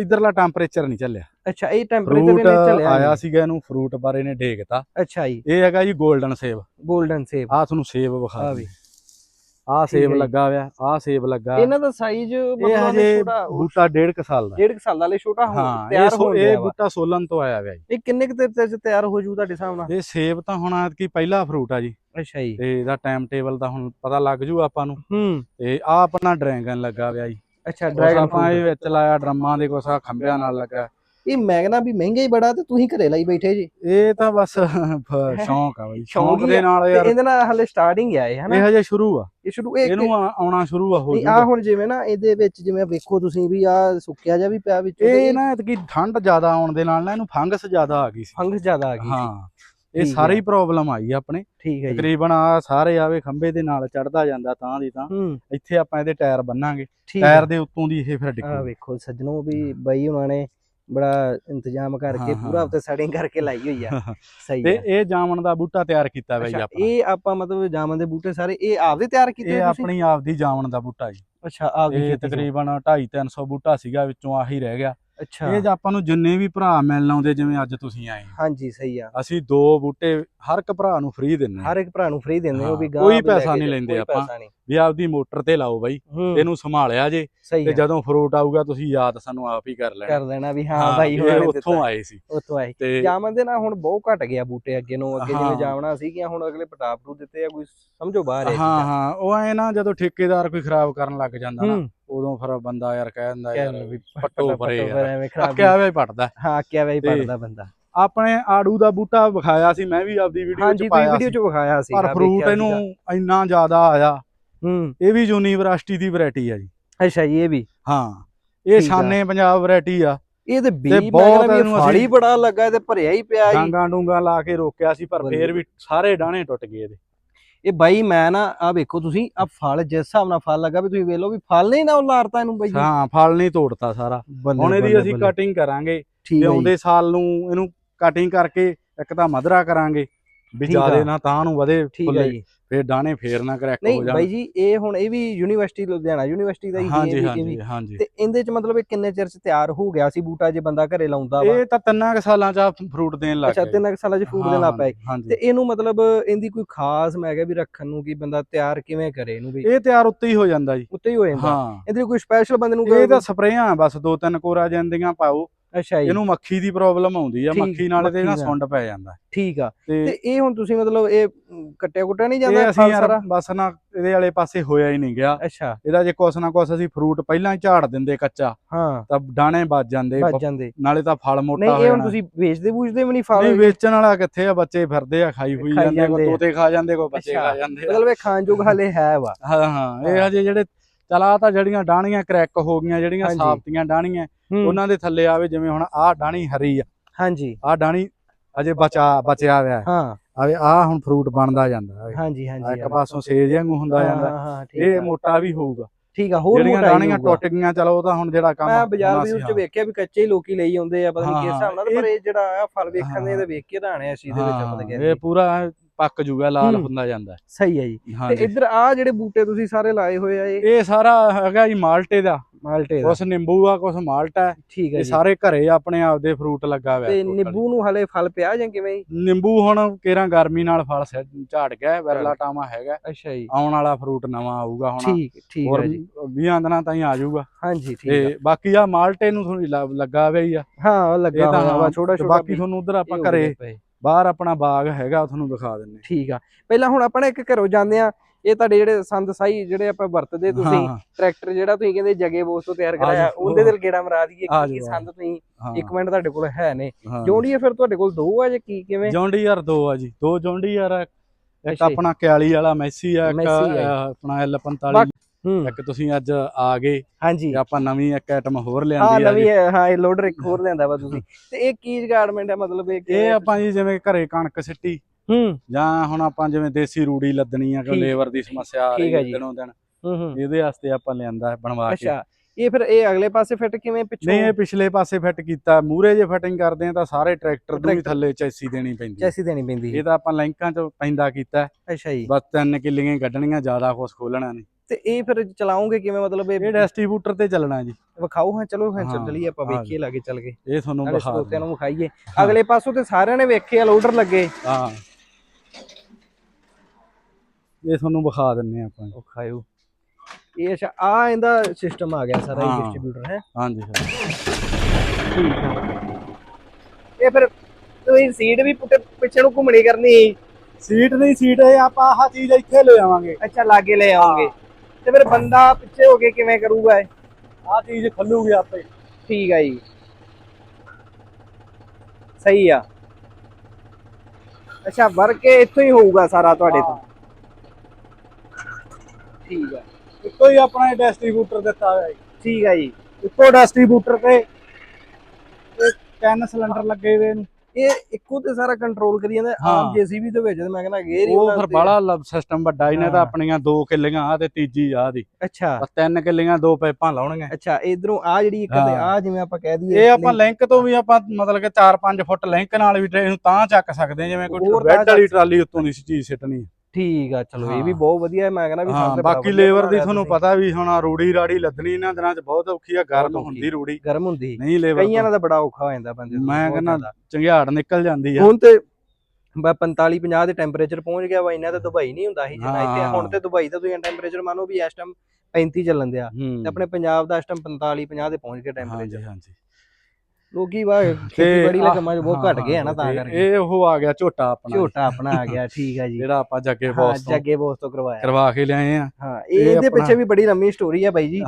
ਇੱਧਰਲਾ ਟੈਂਪਰੇਚਰ ਨਹੀਂ ਚੱਲਿਆ। ਅੱਛਾ ਇਹ ਟੈਂਪਰੇਚਰ ਫਰੂਟ ਇਹਨੇ ਚੱਲਿਆ ਆਇਆ। ਸੀਗਾ ਇਹਨੂੰ ਫਰੂਟ ਬਾਰੇ ਨੇ ਢੇਗਤਾ ਅੱਛਾ ਜੀ। ਇਹ ਹੈਗਾ ਜੀ 골ਡਨ ਸੇਬ 골ਡਨ ਸੇਬ ਆਹ ਤੁਹਾਨੂੰ ਸੇਬ ਵਿਖਾ ਆ ਦੇ ਹੈ ਸੇਬ ਜੀ। ਲੱਗਾ ਹੋਇਆ ਆਹ ਸੇਬ ਲੱਗਾ। ਇਹਨਾਂ ਦਾ ਸਾਈਜ਼ ਇਹ ਮਤਲਬ ਛੋਟਾ ਬੂਟਾ ਡੇਢ ਕੁ ਸਾਲ ਦਾ। ਡੇਢ ਕੁ ਸਾਲ ਦਾ ਲਈ ਛੋਟਾ ਹੋ ਇਹ ਤਿਆਰ ਹੋ ਇਹ ਗਿਆ ਵਾ। ਬੂਟਾ ਸੋਲਨ ਤੋਂ ਆਇਆ ਹੋਇਆ ਜੀ। ਇਹ ਕਿੰਨੇ ਕੁ ਦਿਨ ਚ ਤਿਆਰ ਹੋ ਜੂ ਤੁਹਾਡੇ ਹਿਸਾਬ ਨਾਲ? ਇਹ ਸੇਬ ਤਾਂ ਹੁਣ ਐਤਕੀ ਪਹਿਲਾ ਫਰੂਟ ਆ ਜੀ। ਅੱਛਾ ਜੀ। ਤੇ ਇਹਦਾ ਟਾਈਮ ਟੇਬਲ ਤਾਂ ਹੁਣ ਪਤਾ ਲੱਗ ਜੂ ਆਪਾਂ ਨੂੰ। ਹੂੰ। ਤੇ ਆਹ ਆਪਣਾ ਡਰੈਗਨ ਲੱਗਾ ਹੋਇਆ ਜੀ। ਅੱਛਾ ਡਰੈਗਨ ਆਪਾਂ ਇਹ ਵਿੱਚ ਲਾਇਆ ਡਰਮਾਂ ਦੇ ਆਹ ਖੰਭਿਆਂ ਨਾਲ ਲੱਗਾ। ਇਹ ਮੈਗਨਾ ਵੀ ਮਹਿੰਗਾ ਹੀ ਬੜਾ ਤੇ ਤੁਸੀਂ ਘਰੇ ਲਈ ਬੈਠੇ ਜੀ। ਇਹ ਤਾਂ ਬਸ ਸ਼ੌਂਕ ਆ ਬਈ। ਸ਼ੌਂਕ ਦੇ ਆ। ਨਾਲ ਯਾਰ ਇਹਦੇ ਨਾਲ ਹਲੇ ਸਟਾਰਟਿੰਗ ਆ ਇਹ ਹਨਾ? ਇਹ ਹਜੇ ਸ਼ੁਰੂ ਆ। ਇਹ ਸ਼ੁਰੂ ਇਹ ਇਹਨੂੰ ਆ- ਆਉਣਾ ਸ਼ੁਰੂ ਆ ਹੋ ਨਹੀਂ ਆ ਹੁਣ ਜਿਵੇਂ ਨਾ ਇਹਦੇ ਵਿੱਚ ਜਿਵੇਂ ਵੇਖੋ ਤੁਸੀਂ ਵੀ ਆ ਸੁੱਕਿਆ ਜਿਹਾ ਵੀ ਪਿਆ ਵਿੱਚ ਇਹ ਨਾ ਕਿ ਠੰਡ ਜ਼ਿਆਦਾ ਆਉਣ ਦੇ ਨਾਲ ਨਾ ਇਹਨੂੰ ਫੰਗਸ ਜ਼ਿਆਦਾ ਆ ਗਈ ਸੀ। ਫੰਗਸ ਜ਼ਿਆਦਾ ਆ ਗਈ ਸੀ। ਹਾਂ। ਇਹ ਸਾਰੀ ਹੈ। ਪ੍ਰੋਬਲਮ ਆਈ ਆਪਣੇ। ਠੀਕ ਹੈ ਜੀ। ਤਕਰੀਬਨ ਆ ਸਾਰੇ ਆਵੇ ਖੰਭੇ ਦੇ ਨਾਲ ਚੜਦਾ ਜਾਂਦਾ ਤਾਂ ਦੀ ਤਾਂ। ਇੱਥੇ ਆਪਾਂ ਇਹਦੇ ਟਾਇਰ ਬੰਨਾਂਗੇ। ਟਾਇਰ ਦੇ ਉੱਤੋਂ ਦੀ ਇਹ ਫਿਰ ਆ ਡਿੱਗੂ ਵੇਖੋ ਸੱਜਣੋ ਵੀ ਬਾਈ ਉਹਨਾਂ ਨੇ ਬੜਾ ਇੰਤਜ਼ਾਮ ਕਰਕੇ ਪੂਰਾ। ਉੱਤੇ ਸੈਟਿੰਗ ਕਰਕੇ ਲਾਈ ਹੋਈ ਆ। ਸਹੀ ਤੇ ਆ। ਇਹ ਜਾਮਣ ਦਾ ਬੂਟਾ ਤਿਆਰ ਕੀਤਾ ਬਾਈ ਆਪਾਂ ਇਹ ਆਪਾਂ ਮਤਲਬ ਜਾਮਨ ਦੇ ਬੂਟੇ ਸਾਰੇ ਇਹ ਆਪਦੇ ਤਿਆਰ ਕੀਤੇ ਇਹ ਤੁਸੀਂ? ਆਪਣੀ ਆਪਦੀ ਜਾਮਣ ਦਾ ਬੂਟਾ ਜੀ। ਅੱਛਾ ਆਪਦੀ ਇਹ। ਤਕਰੀਬਨ 2.5 300 ਬੂਟਾ ਸੀਗਾ ਵਿੱਚੋਂ ਆਹੀ ਰਹਿ ਗਿਆ। ਅੱਛਾ। ਇਹ ਜ ਆਪਾਂ ਨੂੰ ਜਿੰਨੇ ਵੀ ਭਰਾ ਮਿਲਣ ਆਉਂਦੇ ਜਿਵੇਂ ਅੱਜ ਤੁਸੀਂ ਆਏ ਹਾਂਜੀ ਸਹੀ ਆ। ਅਸੀਂ ਦੋ ਬੂਟੇ ਹਰ ਇੱਕ ਭਰਾ ਨੂੰ ਫ੍ਰੀ ਦਿੰਨੇ ਹਰ ਇੱਕ ਭਰਾ ਨੂੰ ਫ੍ਰੀ ਦਿੰਦੇ ਹੋ ਹਾਂ, ਵੀ ਗਾਂ ਕੋਈ ਪੈਸਾ ਨਹੀਂ ਲੈਂਦੇ ਆਪਾਂ। ਵੀ ਆਪਦੀ ਮੋਟਰ ਤੇ ਲਾਓ ਬਾਈ ਇਹਨੂੰ ਸੰਭਾਲਿਆ ਜੇ ਤੇ ਜਦੋਂ ਫਰੂਟ ਆਊਗਾ ਤੁਸੀਂ ਯਾਦ ਸਾਨੂੰ ਆਪ ਹੀ ਕਰ ਲੈਣਾ। ਕਰ ਦੇਣਾ ਵੀ ਹਾਂ ਬਾਈ ਹੋਣਾ ਉੱਥੋਂ ਆਏ ਸੀ। ਉੱਥੋਂ ਆਏ ਤੇ ਜਾਮਨ ਦੇ ਨਾ ਹੁਣ ਬਹੁਤ ਘਟ ਗਿਆ ਬੂਟੇ ਅੱਗੇ ਨੂੰ ਅੱਗੇ ਜਿਵੇਂ। ਜਾਮਣਾ ਸੀਗੀਆਂ ਹੁਣ ਅਗਲੇ ਪਟਾਪਰੂ ਦਿੱਤੇ ਆ ਕੋਈ ਸਮਝੋ ਬਾਹਰ ਹੈ ਹਾਂ ਹਾਂ ਉਹ ਐ ਨਾ ਜਦੋਂ ਠੇਕੇਦਾਰ ਕੋਈ ਖਰਾਬ ਕਰਨ ਲੱਗ ਜਾਂਦਾ ਨਾ ਉਦੋਂ ਫਿਰ ਬੰਦਾ ਯਾਰ ਕਹਿ ਦਿੰਦਾ ਯਾਰ ਵੀ ਪੱਟੋ ਪਰੇ ਯਾਰ। ਐਵੇਂ ਖਰਾਬ ਅੱਕਿਆ ਵੇ ਪੜਦਾ। ਹਾਂ ਕਿਆ ਵੇ ਪੜਦਾ ਬੰਦਾ। ਆਪਣੇ ਆੜੂ ਦਾ ਬੂਟਾ ਵਿਖਾਇਆ ਸੀ ਮੈਂ ਵੀ ਆਪਦੀ ਵੀਡੀਓ ਹਾਂਜੀ ਚ ਪਾਇਆ ਵੀਡੀਓ ਸੀ। ਚ ਵਿਖਾਇਆ ਸੀ ਪਰ ਫਰੂਟ ਇਹਨੂੰ ਇੰਨਾ ਜ਼ਿਆਦਾ ਆਇਆ। ਹੂੰ। ਇਹ ਵੀ ਯੂਨੀਵਰਸਿਟੀ ਦੀ ਵੈਰਾਈਟੀ ਆ ਜੀ। ਅੱਛਾ ਜੀ ਇਹ ਵੀ। ਹਾਂ ਇਹ। ਸ਼ਾਨੇ ਪੰਜਾਬ ਵੈਰਾਈਟੀ ਆ। ਇਹ ਤੇ ਬੀ ਬਹੁਤ ਫਾਲੀ ਬੜਾ ਲੱਗਾ ਤੇ ਭਰਿਆ ਹੀ ਪਿਆ ਜੀ। ਡਾਂਗਾ ਡੂੰਗਾ ਲਾ ਕੇ ਰੋਕਿਆ ਸੀ ਪਰ। ਫੇਰ ਵੀ ਸਾਰੇ ਡਾਣੇ ਟੁੱਟ ਗਏ ਇਹਦੇ। ਇਹ ਬਾਈ ਮੈਂ ਨਾ ਆ ਵੇਖੋ ਤੁਸੀਂ ਆ ਫਲ ਜਿਸ ਹਿਸਾਬ ਨਾਲ ਫਲ ਲੱਗਾ ਵੀ ਤੁਸੀਂ ਵੇਖ ਲਓ ਵੀ ਫਲ ਨਹੀਂ ਨਾ ਲਾਰਤਾ ਇਹਨੂੰ ਬਾਈ ਹਾਂ ਫਲ ਨਹੀਂ ਤੋੜਤਾ ਸਾਰਾ ਹੁਣ ਇਹਦੀ ਅਸੀਂ। ਕਟਿੰਗ ਕਰਾਂਗੇ ਤੇ। ਆਉਂਦੇ ਸਾਲ ਨੂੰ ਇਹਨੂੰ ਕਟਿੰਗ ਕਰਕੇ ਇੱਕ ਤਾਂ ਮਧਰਾ ਕਰਾਂਗੇ ਵੀ। ਜਿਆਦੇ ਨਾ ਤਾਂ ਨੂੰ ਵਧੇ ਠੀਕ ਹੈ ਫੁੱਲੇ ਜੀ। ਫੇਰ ਡਾਣੇ ਫੇਰ ਨਾ ਕਰੈਕ ਹੋ ਨਹੀਂ ਜਾਣ ਬਾਈ ਜੀ ਇਹ ਹੁਣ ਇਹ ਵੀ ਯੂਨੀਵਰਸਿਟੀ ਲੁਧਿਆਣਾ ਯੂਨੀਵਰਸਿਟੀ ਦਾ ਹੀ ਸੀ ਹਾਂਜੀ ਹਾਂਜੀ। ਤੇ ਇਹਦੇ ਚ ਮਤਲਬ ਇਹ ਕਿੰਨੇ ਚਿਰ ਚ ਤਿਆਰ ਹੋ ਗਿਆ ਸੀ ਬੂਟਾ ਜੇ ਬੰਦਾ ਘਰੇ ਲਾਉਂਦਾ ਵਾ? ਇਹ ਤਾਂ ਤਿੰਨਾਂ ਕੁ ਸਾਲਾਂ ਚ ਫਰੂਟ ਦੇਣ ਲੱਗ ਅੱਛਾ ਗਿਆ ਤਿੰਨ ਕੁ ਸਾਲਾਂ ਚ ਫੂਡ ਦੇ ਲਾ ਪਏ। ਹਾਂਜੀ। ਤੇ ਇਹਨੂੰ ਮਤਲਬ ਇਹਦੀ ਕੋਈ ਖਾਸ ਮੈਂ ਕਿਹਾ ਵੀ ਰੱਖਣ ਨੂੰ ਕੀ ਬੰਦਾ ਤਿਆਰ ਕਿਵੇਂ ਕਰੇ ਇਹਨੂੰ ਵੀ? ਇਹ ਤਿਆਰ ਉੱਤੇ ਹੀ ਹੋ ਜਾਂਦਾ ਜੀ। ਉੱਤੇ ਹੀ ਹੋ ਜਾਂਦਾ। ਹਾਂ। ਇਹਦੇ ਕੋਈ ਸਪੈਸ਼ਲ ਬੰਦੇ ਨੂੰ ਇਹ ਤਾਂ ਸਪਰੇਆਂ ਬਸ ਦੋ ਤਿੰਨ ਕੋਰਾ ਜਾਂਦੀਆਂ ਪਾਓ। ਅੱਛਾ ਜੀ। ਇਹਨੂੰ ਮੱਖੀ ਦੀ ਪ੍ਰੋਬਲਮ ਆਉਂਦੀ ਆ ਮੱਖੀ ਨਾਲ ਤੇ ਨਾ। ਸੁੰਡ ਪੈ ਜਾਂਦਾ। ਠੀਕ ਆ। ਤੇ ਇਹ ਹੁਣ ਤੁਸੀਂ ਮਤਲਬ ਇਹ ਕੱਟਿਆ ਕੁੱਟਿਆ ਨਹੀਂ ਜਾਂਦਾ ਅਸੀਂ ਯਾਰ? ਬਸ ਨਾ ਇਹਦੇ ਵਾਲੇ ਪਾਸੇ ਹੋਇਆ ਹੀ ਨਹੀਂ ਗਿਆ। ਅੱਛਾ। ਇਹਦਾ ਜੇ ਕੁਛ ਨਾ ਕੁਛ ਅਸੀਂ ਫਰੂਟ ਪਹਿਲਾਂ ਹੀ ਝਾੜ ਦਿੰਦੇ ਕੱਚਾ ਹਾਂ। ਤਾਂ ਡਾਣੇ ਵੱਜ ਜਾਂਦੇ ਵੱਜ ਜਾਂਦੇ। ਨਾਲੇ ਤਾਂ ਫਲ ਮੋਟਾ ਨਹੀਂ ਇਹ ਹੁਣ ਤੁਸੀਂ ਵੇਚਦੇ ਬੂਝਦੇ ਵੀ ਨਹੀਂ ਫਲ ਨਹੀਂ ਵੇਚਣ ਵਾਲਾ ਕਿੱਥੇ ਆ? ਬੱਚੇ ਫਿਰਦੇ ਆ ਖਾਈ ਹੋਈ ਜਾਂਦੇ ਆ। ਤੋਤੇ ਖਾ ਜਾਂਦੇ ਕੋਈ ਬੱਚੇ। ਖਾ ਜਾਂਦੇ ਮਤਲਬ ਇਹ ਖਾਣ ਯੋਗ ਹਲੇ ਹੈ ਵਾ। ਹਾਂ ਹਾਂ। ਇਹ। ਹਜੇ ਜਿਹੜੇ ਚਲਾ ਤਾਂ ਜਿਹੜੀਆਂ ਡਾਣੀਆਂ ਕਰੈਕ ਹੋ ਗਈਆਂ ਜਿਹੜੀਆਂ। ਸਾਫਤੀਆਂ ਡਾਣੀਆਂ ਉਹਨਾਂ ਦੇ ਥੱਲੇ ਆਵੇ ਜਿਵੇਂ ਹੁਣ ਆਹ ਡਾਣੀ ਹਰੀ ਆ। ਹਾਂਜੀ। ਆਹ ਡਾਣੀ ਅਜੇ ਬਚਾ ਬਚਿਆ ਹੋਇਆ ਹਾਂ। ਆਵੇ ਆਹ ਹੁਣ ਫਰੂਟ ਬਣਦਾ ਜਾਂਦਾ। ਹਾਂਜੀ ਹਾਂਜੀ ਇੱਕ ਪਾਸੋਂ ਸੇਜ ਵਾਂਗੂ ਹੁੰਦਾ ਜਾਂਦਾ ਇਹ ਆ। ਮੋਟਾ ਵੀ ਹੋਊਗਾ। ਠੀਕ ਆ ਹੋਰ ਜਿਹੜੀਆਂ ਡਾਣੀਆਂ। ਟੁੱਟ ਗਈਆਂ ਚਲੋ ਉਹ ਤਾਂ ਹੁਣ ਜਿਹੜਾ ਕੰਮ ਮੈਂ ਬਾਜ਼ਾਰ ਸੀ, ਵਿੱਚ ਹਾਂ। ਵੇਖਿਆ ਵੀ ਕੱਚੇ ਹੀ ਲੋਕੀ ਲਈ ਆਉਂਦੇ ਆ ਪਤਾ ਨਹੀਂ ਕਿਸ ਹਿਸਾਬ ਨਾਲ ਇਹ- ਪਰ ਇਹ ਜਿਹੜਾ ਆ ਫਲ ਵੇਖਣ ਦੇ। ਤੇ ਵੇਖ ਕੇ ਆਣੇ ਅਸੀਂ ਦੇ ਵਿੱਚ ਪਤਾ ਇਹ ਗਿਆ ਪੂਰਾ ਪੱਕ ਜੂਗਾ ਲਾਲ। ਹੁੰਦਾ ਜਾਂਦਾ ਸਹੀ ਹੈ ਜੀ। ਤੇ ਇੱਧਰ ਆ ਜਿਹੜੇ ਬੂਟੇ ਤੁਸੀਂ ਸਾਰੇ ਲਾਏ ਹੋਏ ਆ ਇਹ ਇਹ ਸਾਰਾ ਹੈਗਾ ਜੀ ਮਾਲਟੇ ਦਾ। ਮਾਲਟੇ ਦਾ। ਕੁਛ ਨਿੰਬੂ ਆ ਕੁਛ ਮਾਲਟਾ ਹੈ ਠੀਕ ਹੈ ਇਹ ਜੀ। ਸਾਰੇ ਘਰੇ ਆਪਣੇ ਆਪ ਦੇ ਫਰੂਟ ਲੱਗਾ ਹੋਇਆ ਤੇ total। ਨਿੰਬੂ ਨੂੰ ਹਲੇ ਫਲ ਪਿਆ ਜਾਂ ਕਿਵੇਂ ਜੀ? ਨਿੰਬੂ ਹੁਣ ਕੇਰਾਂ ਗਰਮੀ ਨਾਲ ਫਲ ਝਾੜ ਗਿਆ ਵਿਰਲਾ ਟਾਮਾ ਹੈਗਾ। ਅੱਛਾ ਜੀ। ਆਉਣ ਵਾਲਾ ਫਰੂਟ ਨਵਾਂ ਆਊਗਾ ਹੁਣ। ਠੀਕ ਠੀਕ ਹੋਰ ਹੈ ਜੀ। 20 ਦਿਨਾਂ ਤਾਈਂ ਆ ਜਾਊਗਾ। ਹਾਂਜੀ ਠੀਕ ਹੈ ਤੇ ਬਾਕੀ ਆ ਮਾਲਟੇ ਨੂੰ ਥੋੜੀ ਲੱਗਾ ਹੋਇਆ ਹੀ ਆ। ਹਾਂ ਉਹ ਇਹ ਲੱਗਾ ਹੋਇਆ ਵਾ ਹਾਂ, ਛੋਟਾ ਤੇ ਛੋਟਾ ਬਾਕੀ ਤੁਹਾਨੂੰ ਉਧਰ ਆਪਾਂ ਘਰੇ ਬਾਹਰ ਆਪਣਾ ਬਾਗ ਹੈਗਾ ਉਹ ਤੁਹਾਨੂੰ ਦਿਖਾ ਦਿੰਨੇ ਠੀਕ ਆ। ਪਹਿਲਾਂ ਹੁਣ ਆਪਾਂ ਨਾ ਇੱਕ ਘਰੋਂ ਜਾਂਦੇ ਆ ਇਹ ਤੁਹਾਡੇ ਜਿਹੜੇ ਸੰਦ ਸਾਈ ਜਿਹੜੇ ਆਪਾਂ ਵਰਤਦੇ ਤੁਸੀਂ ਟਰੈਕਟਰ ਜਿਹੜਾ ਤੁਸੀਂ ਕਹਿੰਦੇ ਜਗੇ ਬੋਸ ਤੋਂ ਤਿਆਰ ਕਰਾਇਆ। ਉਹਦੇ ਤੇ ਗੇੜਾ ਮਰਾ ਦਈਏ ਕੀ ਸੰਦ ਤੁਸੀਂ ਇੱਕ ਮਿੰਟ ਤੁਹਾਡੇ ਕੋਲ ਹੈ ਨੇ। ਜੋੜੀ ਫਿਰ ਤੁਹਾਡੇ ਕੋਲ ਦੋ ਆ ਜਾਂ ਕੀ ਕਿਵੇਂ? ਜੌਂਡੀ ਯਾਰ ਦੋ ਆ ਜੀ ਦੋ ਜੌਂਡੀ ਯਾਰ ਆ। ਇੱਕ। ਆਪਣਾ ਕਿਆਲੀ ਵਾਲਾ ਮੈਸੀ ਆ ਇੱਕ ਆਪਣਾ L45 ਹੂੰ। ਇੱਕ ਤੁਸੀਂ ਅੱਜ ਆ ਗਏ ਹਾਂਜੀ। ਆਪਾਂ ਨਵੀਂ ਇੱਕ ਆਈਟਮ ਹੋਰ ਲਿਆਂਦੀ ਆ ਨਵੀਂ ਹੈ, ਹਾਂ ਇਹ ਲੋਡਰ ਇੱਕ ਹੋਰ ਲਿਆਂਦਾ ਵਾ ਤੁਸੀਂ। ਤੇ ਇਹ ਕੀ ਜਗਾਰਡਮੈਂਟ ਹੈ ਮਤਲਬ ਇਹ ਇਹ ਆਪਾਂ ਜੀ ਜਿਵੇਂ ਘਰੇ ਕਣਕ ਸਿੱਟੀ ਹੂੰ। ਜਾਂ ਹੁਣ ਆਪਾਂ ਜਿਵੇਂ ਦੇਸੀ ਰੂੜੀ ਲੱਦਣੀ ਆ ਕੋਈ ਠੀਕ- ਲੇਬਰ ਦੀ ਸਮੱਸਿਆ ਆ ਰਹੀ ਹੈ ਹੈ। ਦਿਨੋਂ ਦਿਨ ਹੂੰ ਹੂੰ। ਇਹਦੇ ਵਾਸਤੇ ਆਪਾਂ ਲਿਆਂਦਾ ਹੈ ਬਣਵਾ ਕੇ। ਅੱਛਾ। ਇਹ ਫਿਰ ਇਹ ਅਗਲੇ ਪਾਸੇ ਫਿੱਟ ਕਿਵੇਂ ਪਿੱਛੋਂ? ਨਹੀਂ ਇਹ ਪਿਛਲੇ ਪਾਸੇ ਫਿੱਟ ਕੀਤਾ। ਮੂਰੇ ਜੇ ਫਿਟਿੰਗ ਕਰਦੇ ਆ ਤਾਂ ਸਾਰੇ ਟਰੈਕਟਰ ਨੂੰ ਵੀ ਟਰੈਕਟਰ। ਥੱਲੇ ਚੈਸੀ ਦੇਣੀ ਪੈਂਦੀ ਹੈ। ਚੈਸੀ ਦੇਣੀ ਪੈਂਦੀ ਇਹ ਤਾਂ ਆਪਾਂ ਲਿੰਕਾਂ 'ਚ ਪੈਂਦਾ ਕੀਤਾ ਹੈ। ਅੱਛਾ ਜੀ। ਬਸ ਤਿੰਨ ਕਿੱਲੀਆਂ ਹੀ ਕੱਢਣੀਆਂ ਜ਼ਿਆਦਾ ਕੁਛ ਖੋਲਣਾ ਨਹੀਂ। ਤੇ ਇਹ ਫਿਰ ਚਲਾਉਂਗੇ ਕਿਵੇਂ? ਮਤਲਬ ਇਹ ਡਿਸਟ੍ਰੀਬਿਊਟਰ ਤੇ ਚੱਲਣਾ ਜੀ। ਵਿਖਾਓ ਹਾਂ ਚਲੋ ਹਾਂ ਹਾਂ, ਚੱਲੀਏ ਆਪਾਂ ਹਾਂ। ਵੇਖੀਏ ਲਾਗੇ ਚੱਲ ਕੇ। ਇਹ ਤੁਹਾਨੂੰ ਦਿੰਦੇ ਨੂੰ ਵਿਖਾਈਏ। ਹਾਂ। ਅਗਲੇ ਪਾਸੋਂ ਤੇ ਸਾਰਿਆਂ ਨੇ ਵੇਖੇ ਆ ਲੋਡਰ ਲੱਗੇ। ਹਾਂ। ਇਹ ਤੁਹਾਨੂੰ ਵਿਖਾ ਦਿੰਨੇ ਆਪਾਂ। ਉਹ ਖਾਇਓ। ਇਹ ਅੱਛਾ ਆ ਇਹਦਾ ਸਿਸਟਮ ਆ ਗਿਆ ਸਾਰਾ ਹੀ ਹਾਂ। ਡਿਸਟ੍ਰੀਬਿਊਟਰ ਹੈ? ਹਾਂਜੀ ਸਰ ਠੀਕ ਹੈ ਇਹ ਫਿਰ ਤੁਸੀਂ ਸੀਟ ਵੀ ਪੁੱਟੇ ਪਿੱਛੇ ਨੂੰ ਘੁੰਮਣੀ ਕਰਨੀ। ਸੀਟ ਨਹੀਂ ਸੀਟ ਇਹ ਆਪਾਂ ਆਹ ਚੀਜ਼ ਇੱਥੇ ਲੈ ਆਵਾਂਗੇ। ਅੱਛਾ ਲਾਗੇ ਲੈ ਆਉਂਗੇ ਤੇ ਫਿਰ ਬੰਦਾ ਪਿੱਛੇ ਹੋ ਕੇ ਕਿਵੇਂ ਕਰੂਗਾ ਇਹ? ਆਹ ਚੀਜ਼ ਖੁੱਲੂਗੀ ਆਪੇ। ਠੀਕ ਆ ਜੀ। ਸਹੀ ਆ। ਅੱਛਾ ਵਰਕ ਇਹ ਇੱਥੋਂ ਹੀ ਹੋਊਗਾ ਸਾਰਾ ਤੁਹਾਡੇ ਤੋਂ? ਠੀਕ ਆ। ਇੱਕੋ ਹੀ ਆਪਣਾ ਡਿਸਟ੍ਰੀਬਿਊਟਰ ਦਿੱਤਾ ਹੋਇਆ ਜੀ। ਠੀਕ ਆ ਜੀ। ਇੱਕੋ ਡਿਸਟ੍ਰੀਬਿਊਟਰ ਤੇ ਇਹ ਤਿੰਨ ਸਿਲੰਡਰ ਲੱਗੇ ਹੋਏ ਨੇ। ਇਹ ਇੱਕੋ ਤੇ ਸਾਰਾ ਕੰਟਰੋਲ ਕਰੀ ਜਾਂਦਾ। ਆਮ ਹਾਂ। ਜੀਸੀਬੀ ਦੇ ਵਿੱਚ ਤੇ ਮੈਂ ਕਹਿੰਦਾ ਗੇਰ ਹੀ ਉਹ ਉਹਨਾਂ ਫਿਰ ਦੇ- ਬਾਲਾ ਸਿਸਟਮ ਵੱਡਾ ਇਹਨੇ ਤਾਂ ਹਾਂ। ਆਪਣੀਆਂ ਦੋ ਕਿੱਲੀਆਂ ਆ ਤੇ ਤੀਜੀ ਆ ਦੀ। ਅੱਛਾ। ਤਿੰਨ ਕਿੱਲੀਆਂ ਦੋ ਪਾਈਪਾਂ ਲਾਉਣੀਆਂ। ਅੱਛਾ ਇਧਰੋਂ ਆ ਜਿਹੜੀ ਇੱਕ ਤੇ। ਆ ਜਿਵੇਂ ਆਪਾਂ ਕਹਿ ਦਈਏ ਇਹ ਆਪਾਂ ਲਿੰਕ ਤੋਂ ਵੀ ਆਪਾਂ ਮਤਲਬ ਕਿ 4-5 ਫੁੱਟ ਲਿੰਕ ਨਾਲ ਵੀ ਟ੍ਰੇਨ ਨੂੰ ਤਾਂ ਚੱਕ ਸਕਦੇ ਹਾਂ ਜਿਵੇਂ ਕੋਈ ਬੈੱਡ ਵਾਲੀ ਟਰਾਲੀ ਉੱਤੋਂ ਦੀ ਚੀਜ਼ ਸਿੱਟਣੀ ਠੀਕ ਆ ਚਲੋ ਇਹ ਵੀ ਹਾਂ। ਬਹੁਤ ਵਧੀਆ ਹੈ ਮੈਂ ਕਹਿੰਦਾ ਵੀ ਹਾਂ ਸੰਦ ਬੜਾ ਬਾਕੀ ਵਧੀਆ ਲੇਬਰ ਬਣਾ ਦੀ ਲਿਆ ਤੁਹਾਨੂੰ ਤੁਸੀਂ। ਪਤਾ ਵੀ ਹੁਣ ਰੂੜੀ ਰਾੜੀ ਲੱਦਣੀ ਇਹਨਾਂ ਦਿਨਾਂ 'ਚ ਬਹੁਤ ਔਖੀ ਆ ਗਰਮ ਹੁੰਦੀ। ਰੂੜੀ ਗਰਮ ਹੁੰਦੀ ਨਹੀਂ ਲੇਬਰ ਕਈਆਂ ਨਾਲ ਤਾਂ ਬੜਾ ਔਖਾ ਹੋ ਜਾਂਦਾ ਬੰਦੇ ਤੋਂ, ਮੈਂ ਬਹੁਤ ਕਹਿੰਦਾ ਜ਼ਿਆਦਾ। ਚੰਗਿਆੜ ਨਿਕਲ ਜਾਂਦੀ ਆ ਹੁਣ ਤੇ ਬਾ 45 50 ਦੇ ਟੈਂਪਰੇਚਰ ਪਹੁੰਚ ਗਿਆ ਵਾ ਇਹਨਾਂ ਤੇ ਦੁਬਈ ਨਹੀਂ ਹੁੰਦਾ ਸੀ ਜਿੰਨਾ ਇੱਥੇ ਹਾਂ। ਹੁਣ ਤੇ ਦੁਬਈ ਦਾ ਤੁਸੀਂ ਟੈਂਪਰੇਚਰ ਮੰਨੋ ਵੀ ਇਸ ਟਾਈਮ 35 ਚੱਲਣ ਦਿਆ ਹੂੰ ਤੇ ਆਪਣੇ ਪੰਜਾਬ ਦਾ ਇਸ ਟਾਈਮ 45 50 ਦੇ ਪਹੁੰਚ ਗਿਆ ਟੈਂਪਰੇਚਰ ਹਾਂਜੀ ਹਾਂਜੀ ਲੋਕੀ ਵਾ ਖੇਤੀਬਾੜੀ ਵਾਲੇ ਕੰਮਾਂ 'ਚ ਬਹੁਤ ਘਟ ਗਏ ਆ ਨਾ ਤਾਂ ਕਰਕੇ। ਇਹ ਉਹ ਆ ਗਿਆ ਝੋਟਾ ਆਪਣਾ। ਝੋਟਾ ਆਪਣਾ ਆ ਗਿਆ ਠੀਕ ਆ ਜੀ। ਜਿਹੜਾ ਆਪਾਂ ਜੱਗੇ ਬੌਸ ਤੋਂ ਜੱਗੇ ਬੋਸ ਤੋਂ ਕਰਵਾਇਆ। ਕਰਵਾ ਕੇ ਲਿਆਏ ਆ। ਹਾਂ ਇਹ ਇਹ ਇਹਦੇ ਪਿੱਛੇ ਵੀ ਬੜੀ ਲੰਮੀ ਸਟੋਰੀ ਆ ਬਾਈ ਜੀ।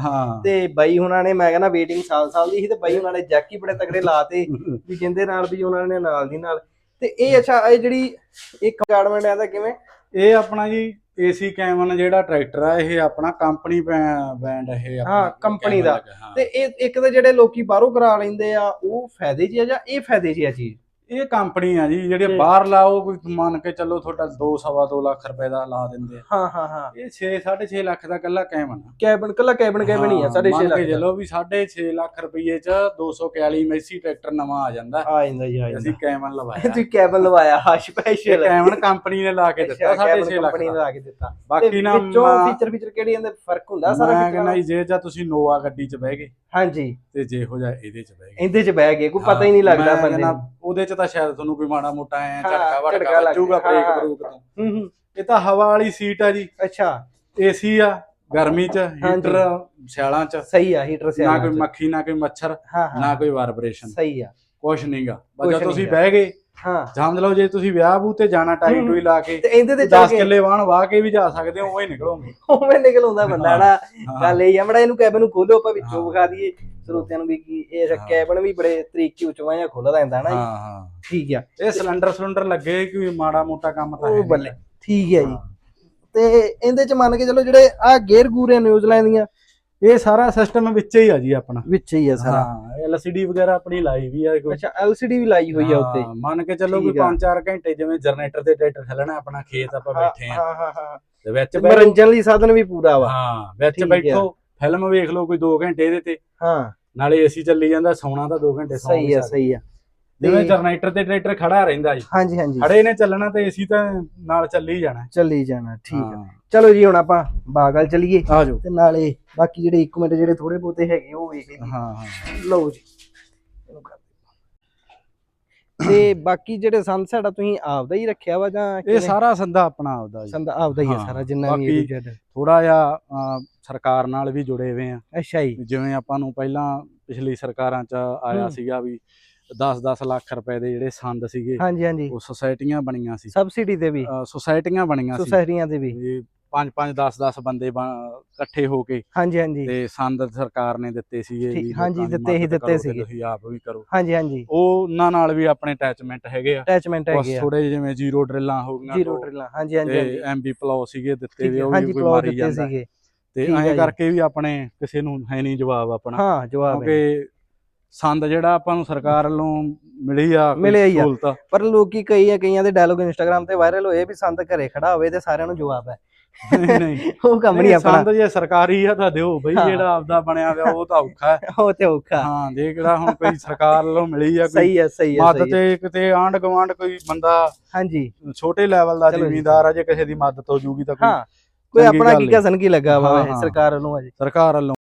ਤੇ ਬਾਈ ਹੁਣਾਂ ਨੇ ਮੈਂ ਕਹਿੰਦਾ ਵੇਟਿੰਗ ਸਾਲ ਸਾਲ ਦੀ ਸੀ ਤੇ ਬਾਈ ਹੁਣਾਂ ਨੇ ਜੈਕ ਬੜੇ ਤਗੜੇ ਲਾਤੇ ਵੀ ਜਿੰਦੇ ਨਾਲ ਵੀ ਉਹਨਾਂ ਨੇ ਨਾਲ ਦੀ ਨਾਲ। ਤੇ ਇਹ ਅੱਛਾ ਇਹ ਜਿਹੜੀ ਇੱਕ ਗਾਰਡਮੈਂਟ ਆ ਦਾ ਕਿਵੇਂ? ਇਹ ਆਪਣਾ ਜੀ ਏਸੀ ਕੈਮਨ ਜਿਹੜਾ ਟਰੈਕਟਰ ਆ ਇਹ ਆਪਣਾ ਕੰਪਨੀ ਬੈਂਡ ਇਹ ਆਪਣਾ ਹਾਂ, company ਦਾ। ਤੇ ਇਹ ਇੱਕ ਤਾਂ ਜਿਹੜੇ ਲੋਕੀ ਬਾਹਰੋਂ ਕਰਾ ਲੈਂਦੇ ਆ ਉਹ ਫਾਇਦੇ 'ਚ ਆ ਜਾਂ ਇਹ ਫਾਇਦੇ 'ਚ ਆ ਚੀਜ਼ ਇਹ ਕੰਪਨੀ ਆ ਜੀ ਜਿਹੜੇ ਬਾਹਰ ਲਾਓ ਕੋਈ ਮੰਨ ਕੇ ਚੱਲੋ ਤੁਹਾਡਾ 2 ਸਵਾ 2 ਲੱਖ ਰੁਪਏ ਦਾ ਲਾ ਦਿੰਦੇ ਆ। ਹਾਂ ਹਾਂ ਹਾਂ। ਇਹ 6 6.5 ਲੱਖ ਦਾ ਕੱਲਾ ਕੈਮਨ ਆ। ਕੈਬਨ ਕੱਲਾ ਕੈਬਨ ਕੈਬਨ ਹੀ ਆ ਸਾਡੇ 6 ਮੰਨ ਕੇ ਲੱਖ ਦਾ। ਚੱਲੋ ਵੀ 6.5 ਲੱਖ ਰੁਪਏ ਚ 241 ਮੈਸੀ ਟਰੈਕਟਰ ਨਵਾਂ ਆ ਜਾਂਦਾ। ਆ ਜਾਂਦਾ ਜੀ ਆ ਅਸੀਂ ਜਾਂਦਾ ਕੈਮਨ ਲਵਾਇਆ। ਤੁਸੀਂ ਕੈਬਨ ਲਵਾਇਆ ਹਾਂ ਸਪੈਸ਼ਲ ਕੈਮਨ ਕੰਪਨੀ ਨੇ ਲਾ ਕੇ ਦਿੱਤਾ 6.5 ਲੱਖ ਕੰਪਨੀ ਨੇ ਲਾ ਕੇ ਦਿੱਤਾ। ਬਾਕੀ ਨਾ ਵਿੱਚੋਂ ਫੀਚਰ ਫੀਚਰ ਕਿਹੜੀ ਇਹਦੇ ਫ਼ਰਕ ਹੁੰਦਾ ਸਾਰਾ ਮੈਂ ਕਹਿੰਦਾ? ਜੀ ਜੇ ਤੁਸੀਂ ਨੋਵਾ ਗੱਡੀ 'ਚ ਬਹਿ ਗਏ ਹਾਂਜੀ। ਤੇ ਜੇ ਹੋ ਜਾ ਇਹਦੇ 'ਚ ਬਹਿ ਗਏ। ਇਹਦੇ 'ਚ ਬਹਿ ਗਏ ਕੋਈ ਪਤਾ ਹੀ ਨਹੀਂ ਲੱਗਦਾ ਬੰਦੇ ਨੂੰ। ਉਹਦੇ 'ਚ ਤਾਂ ਸ਼ਾਇਦ ਤੁਹਾਨੂੰ ਕੋਈ ਮਾੜਾ ਮੋਟਾ ਐ ਝਟਕਾ ਝਟਕਾ ਵਟਕਾ ਲੱਗ ਵੱਜੂਗਾ ਬ੍ਰੇਕ ਹਾਂ। ਬਰੂਕ ਤੋਂ। ਹੂੰ ਹੂੰ। ਇਹ ਤਾਂ ਹਵਾ ਵਾਲੀ ਸੀਟ ਆ ਜੀ। ਅੱਛਾ। ਏਸੀ ਆ ਗਰਮੀ 'ਚ ਹੀਟਰ ਸਿਆਲਾਂ 'ਚ। ਸਹੀ ਆ ਹੀਟਰ ਸੇ ਨਾ ਕੋਈ ਮੱਖੀ ਨਾ ਕੋਈ ਮੱਛਰ ਹਾਂ ਹਾਂ। ਨਾ ਕੋਈ ਵਾਈਬ੍ਰੇਸ਼ਨ ਸਹੀ ਆ। ਕੁਛ ਨਹੀਂਗਾ ਕੁਛ ਬਸ ਤੁਸੀਂ ਨੀਗਾ। ਬਹਿ ਗਏ ਹਾਂ ਸਮਝ ਲਓ ਜੇ ਤੁਸੀਂ ਵਿਆਹ ਬੂ ਤੇ ਜਾਣਾ ਟਾਈ। ਟੂਈ ਲਾ ਕੇ ਤੇ ਇਹਦੇ ਤੇ 10 ਚੱਲ ਕੇ ਕਿੱਲੇ ਵਾਹਣ ਵਾਹ ਕੇ ਵੀ ਜਾ ਸਕਦੇ ਹੋ ਉਵੇਂ ਨਿਕਲੋਗੇ ਉਵੇਂ ਨਿਕਲ ਆਉਂਦਾ ਬੰਦਾ ਨਾ। ਗੱਲ ਇਹ ਆ ਮੜਾ ਇਹਨੂੰ ਕੈਬਨ ਨੂੰ ਖੋਲੋ ਆਪਾਂ ਵਿੱਚੋਂ। ਵਿਖਾ ਦਈਏ ਸਰੋਤਿਆਂ ਨੂੰ ਵੀ ਕੀ ਇਹ। ਕੈਬਨ ਵੀ ਬੜੇ ਤਰੀਕੇ ਉੱਚੋਂ ਜਾਂ ਖੁੱਲਦਾ ਜਾਂਦਾ ਨਾ। ਹਾਂ ਹਾਂ ਠੀਕ ਆ ਇਹ ਸਿਲੰਡਰ ਸਿਲੰਡਰ ਲੱਗੇ ਕੋਈ ਮਾੜਾ ਮੋਟਾ ਕੰਮ ਤਾਂ ਹੈ ਉਹ। ਬੱਲੇ ਠੀਕ ਹੈ ਜੀ। ਤੇ ਇਹਦੇ ਚ ਮੰਨ ਕੇ ਚਲੋ ਜਿਹੜੇ ਆ ਗੇਅਰ ਗੂਰੇ ਨਿਊਜ਼ੀਲੈਂਡ ਦੀਆਂ ਇਹ ਸਾਰਾ ਸਿਸਟਮ ਵਿੱਚ ਹੀ ਆ ਜੀ ਆਪਣਾ। ਵਿੱਚ ਹੀ ਆ ਸਾਰਾ। ਹਾਂ ਐਲਸੀਡੀ ਵਗੈਰਾ ਆਪਣੀ ਲਾਈ ਵੀ ਆ ਕੋਈ ਅੱਛਾ ਐਲਸੀਡੀ ਵੀ ਲਾਈ ਹੋਈ ਆ ਉੱਤੇ। ਹਾਂ, ਮੰਨ ਕੇ ਚੱਲੋ ਕੋਈ ਠੀਕ ਆ। 5-4 ਘੰਟੇ ਜਿਵੇਂ ਜਨਰੇਟਰ ਤੇ ਟਰੈਕਟਰ ਚੱਲਣਾ ਆਪਣਾ ਖੇਤ ਆਪਾਂ ਬੈਠੇ ਆ। ਹਾਂ ਹਾਂ ਹਾਂ। ਤੇ ਵਿੱਚ ਮਨੋਰੰਜਨ ਲਈ ਸਾਧਨ ਵੀ ਪੂਰਾ ਵਾ। ਹਾਂ ਵਿੱਚ। ਬੈਠੋ ਫਿਲਮ ਵੇਖ ਲਓ ਕੋਈ 2 ਘੰਟੇ ਇਹਦੇ ਤੇ। ਹਾਂ। ਨਾਲੇ ਏਸੀ ਚੱਲੀ ਜਾਂਦਾ ਸੌਣਾ ਤਾਂ 2 ਘੰਟੇ ਸੌਂ ਸਹੀ ਆ। ਸਹੀ ਆ। ਜਿਵੇਂ ਜਨਰੇਟਰ ਤੇ ਟਰੈਕਟਰ ਖੜਾ ਰਹਿੰਦਾ ਜੀ। ਹਾਂਜੀ ਹਾਂਜੀ। ਖੜੇ ਨੇ ਚੱਲਣਾ ਤੇ ਏਸੀ ਤਾਂ ਨਾਲ ਚੱਲੀ ਜਾਣਾ। ਚੱਲੀ ਜਾਣਾ ਠੀਕ ਆ। ਚਲੋ ਜੀ ਹੁਣ ਆਪਾਂ ਬਾਗਲ ਚੱਲੀਏ ਆ ਜਾਓ। ਤੇ ਨਾਲੇ ਬਾਕੀ ਜਿਹੜੇ ਇੱਕ ਮਿੰਟ ਜਿਹੜੇ ਥੋੜੇ ਬਹੁਤੇ ਹੈਗੇ ਉਹ ਵੇਖ ਲਈਏ। ਹਾਂ ਹਾਂ। ਲਓ ਜੀ। ਤੇ ਬਾਕੀ ਜਿਹੜੇ ਸਨਸੈਟ ਆ ਤੁਸੀਂ ਆਪਦਾ ਹੀ ਰੱਖਿਆ ਵਾ ਜਾਂ ਇਹ? ਸਾਰਾ ਸੰਦਾ ਆਪਣਾ ਆਪਦਾ ਜੀ। ਸੰਦ ਆਪਦਾ ਹੀ ਆ ਹਾਂ, ਸਾਰਾ ਜਿੰਨਾ ਵੀ to Z। ਥੋੜਾ ਜਿਹਾ ਸਰਕਾਰ ਨਾਲ ਵੀ ਜੁੜੇ ਹੋਏ ਆ। ਅੱਛਾ ਜੀ। ਜਿਵੇਂ ਆਪਾਂ ਨੂੰ ਪਹਿਲਾਂ ਪਿਛਲੀ ਸਰਕਾਰਾਂ 'ਚ ਆਇਆ। ਸੀਗਾ ਵੀ 10-10 ਲੱਖ ਰੁਪਏ ਦੇ ਜਿਹੜੇ ਸੰਦ ਸੀਗੇ ਹਾਂਜੀ ਹਾਂਜੀ। ਉਹ ਸੁਸਾਇਟੀਆਂ ਬਣੀਆਂ ਸੀ। ਸਬਸਿਡੀ ਤੇ ਵੀ। ਸੁਸਾਇਟੀਆਂ ਬਣੀਆਂ ਸੀ। ਸੁਸਾਇਟੀਆਂ ਤੇ ਵੀ ਵੀ 5-5 10-10 ਬੰਦੇ ਬਣ- ਇਕੱਠੇ ਹੋ ਕੇ ਹਾਂਜੀ ਹਾਂਜੀ। ਤੇ ਸੰਦ ਸਰਕਾਰ ਨੇ ਦਿੱਤੇ ਠੀਕ, ਵੀ ਹਾਂਜੀ, ਦਿੱਤੇ ਹੀ ਦਿੱਤੇ ਸੀਗੇ। ਤੁਸੀਂ ਆਪ ਵੀ ਕਰੋ। ਹਾਂਜੀ ਹਾਂਜੀ। ਉਹ ਉਹਨਾਂ ਨਾਲ ਵੀ ਆਪਣੇ ਅਟੈਚਮੈਂਟ ਹੈਗੇ ਆ। ਅਟੈਚਮੈਂਟ ਹੈਗੇ ਆ। ਥੋੜੇ ਜਿਵੇਂ ਜ਼ੀਰੋ ਡਰਿੱਲਾਂ ਹੋ ਗਈਆਂ ਜ਼ੀਰੋ ਡਰਿਲਾਂ ਹਾਂਜੀ ਹਾਂਜੀ ਤੇ ਹਾਂਜੀ। ਐਮਬੀ ਪਲਾਓ ਸੀਗੇ ਦਿੱਤੇ ਵੀ ਉਹ ਵੀ ਕੋਈ ਮਾਰੀ ਜਾਂਦਾ। ਤੇ ਐਂ। ਕਰਕੇ ਵੀ ਆਪਣੇ ਕਿਸੇ ਨੂੰ ਹੈ ਨਹੀਂ ਜਵਾਬ ਆਪਣਾ। ਹਾਂ ਜਵਾਬ ਕਿਉਂਕਿ ਸੰਦ ਜਿਹੜਾ ਆਪਾਂ ਨੂੰ ਸਰਕਾਰ ਵੱਲੋਂ ਮਿਲੀ ਆ। ਸਹੂਲਤ। ਪਰ ਲੋਕੀ ਕਈ ਆ ਕਈਆਂ ਦੇ ਡਾਇਲੋਗ ਇੰਸਟਾਗ੍ਰam ਤੇ ਵਾਇਰਲ ਹੋਏ ਵੀ ਸੰਦ ਘਰੇ ਖੜਾ ਹੋਵੇ ਤੇ ਸਾਰਿਆਂ ਨੂੰ ਜਵਾਬ ਹੈ। ਨਹੀਂ ਉਹ ਕੰਮ ਨਹੀਂ ਆਪਣਾ ਸੰਦ ਜੇ ਸਰਕਾਰੀ ਆ ਤਾਂ ਦਿਓ ਬਈ। ਜਿਹੜਾ ਆਪਦਾ ਬਣਿਆ ਹੋਇਆ ਉਹ ਤਾਂ ਔਖਾ ਹੈ ਉਹ ਤੇ ਔਖਾ ਹਾਂ ਜੇ ਕਿਹੜਾ ਹੁਣ ਕੋਈ ਸਰਕਾਰ ਵੱਲੋਂ ਮਿਲੀ ਆ ਕੋਈ ਸਹੀ ਹੈ ਸਹੀ ਹੈ ਮਦਦ। ਤੇ ਕਿਤੇ ਆਂਢ ਗਵਾਂਢ ਕੋਈ ਬੰਦਾ ਹਾਂਜੀ ਛੋਟੇ ਲੈਵਲ ਦਾ ਜੀ। ਜ਼ਿਮੀਂਦਾਰ ਆ ਜੇ ਕਿਸੇ ਦੀ ਮਦਦ ਹੋ ਜੂਗੀ ਤਾਂ ਕੋਈ ਆਪਣਾ ਕੀ। ਕਸਨ ਕੀ ਲੱਗਾ ਵਾ। ਸਰਕਾਰ ਵੱਲੋਂ ਅਜੇ ਸਰਕਾਰ ਵੱਲੋਂ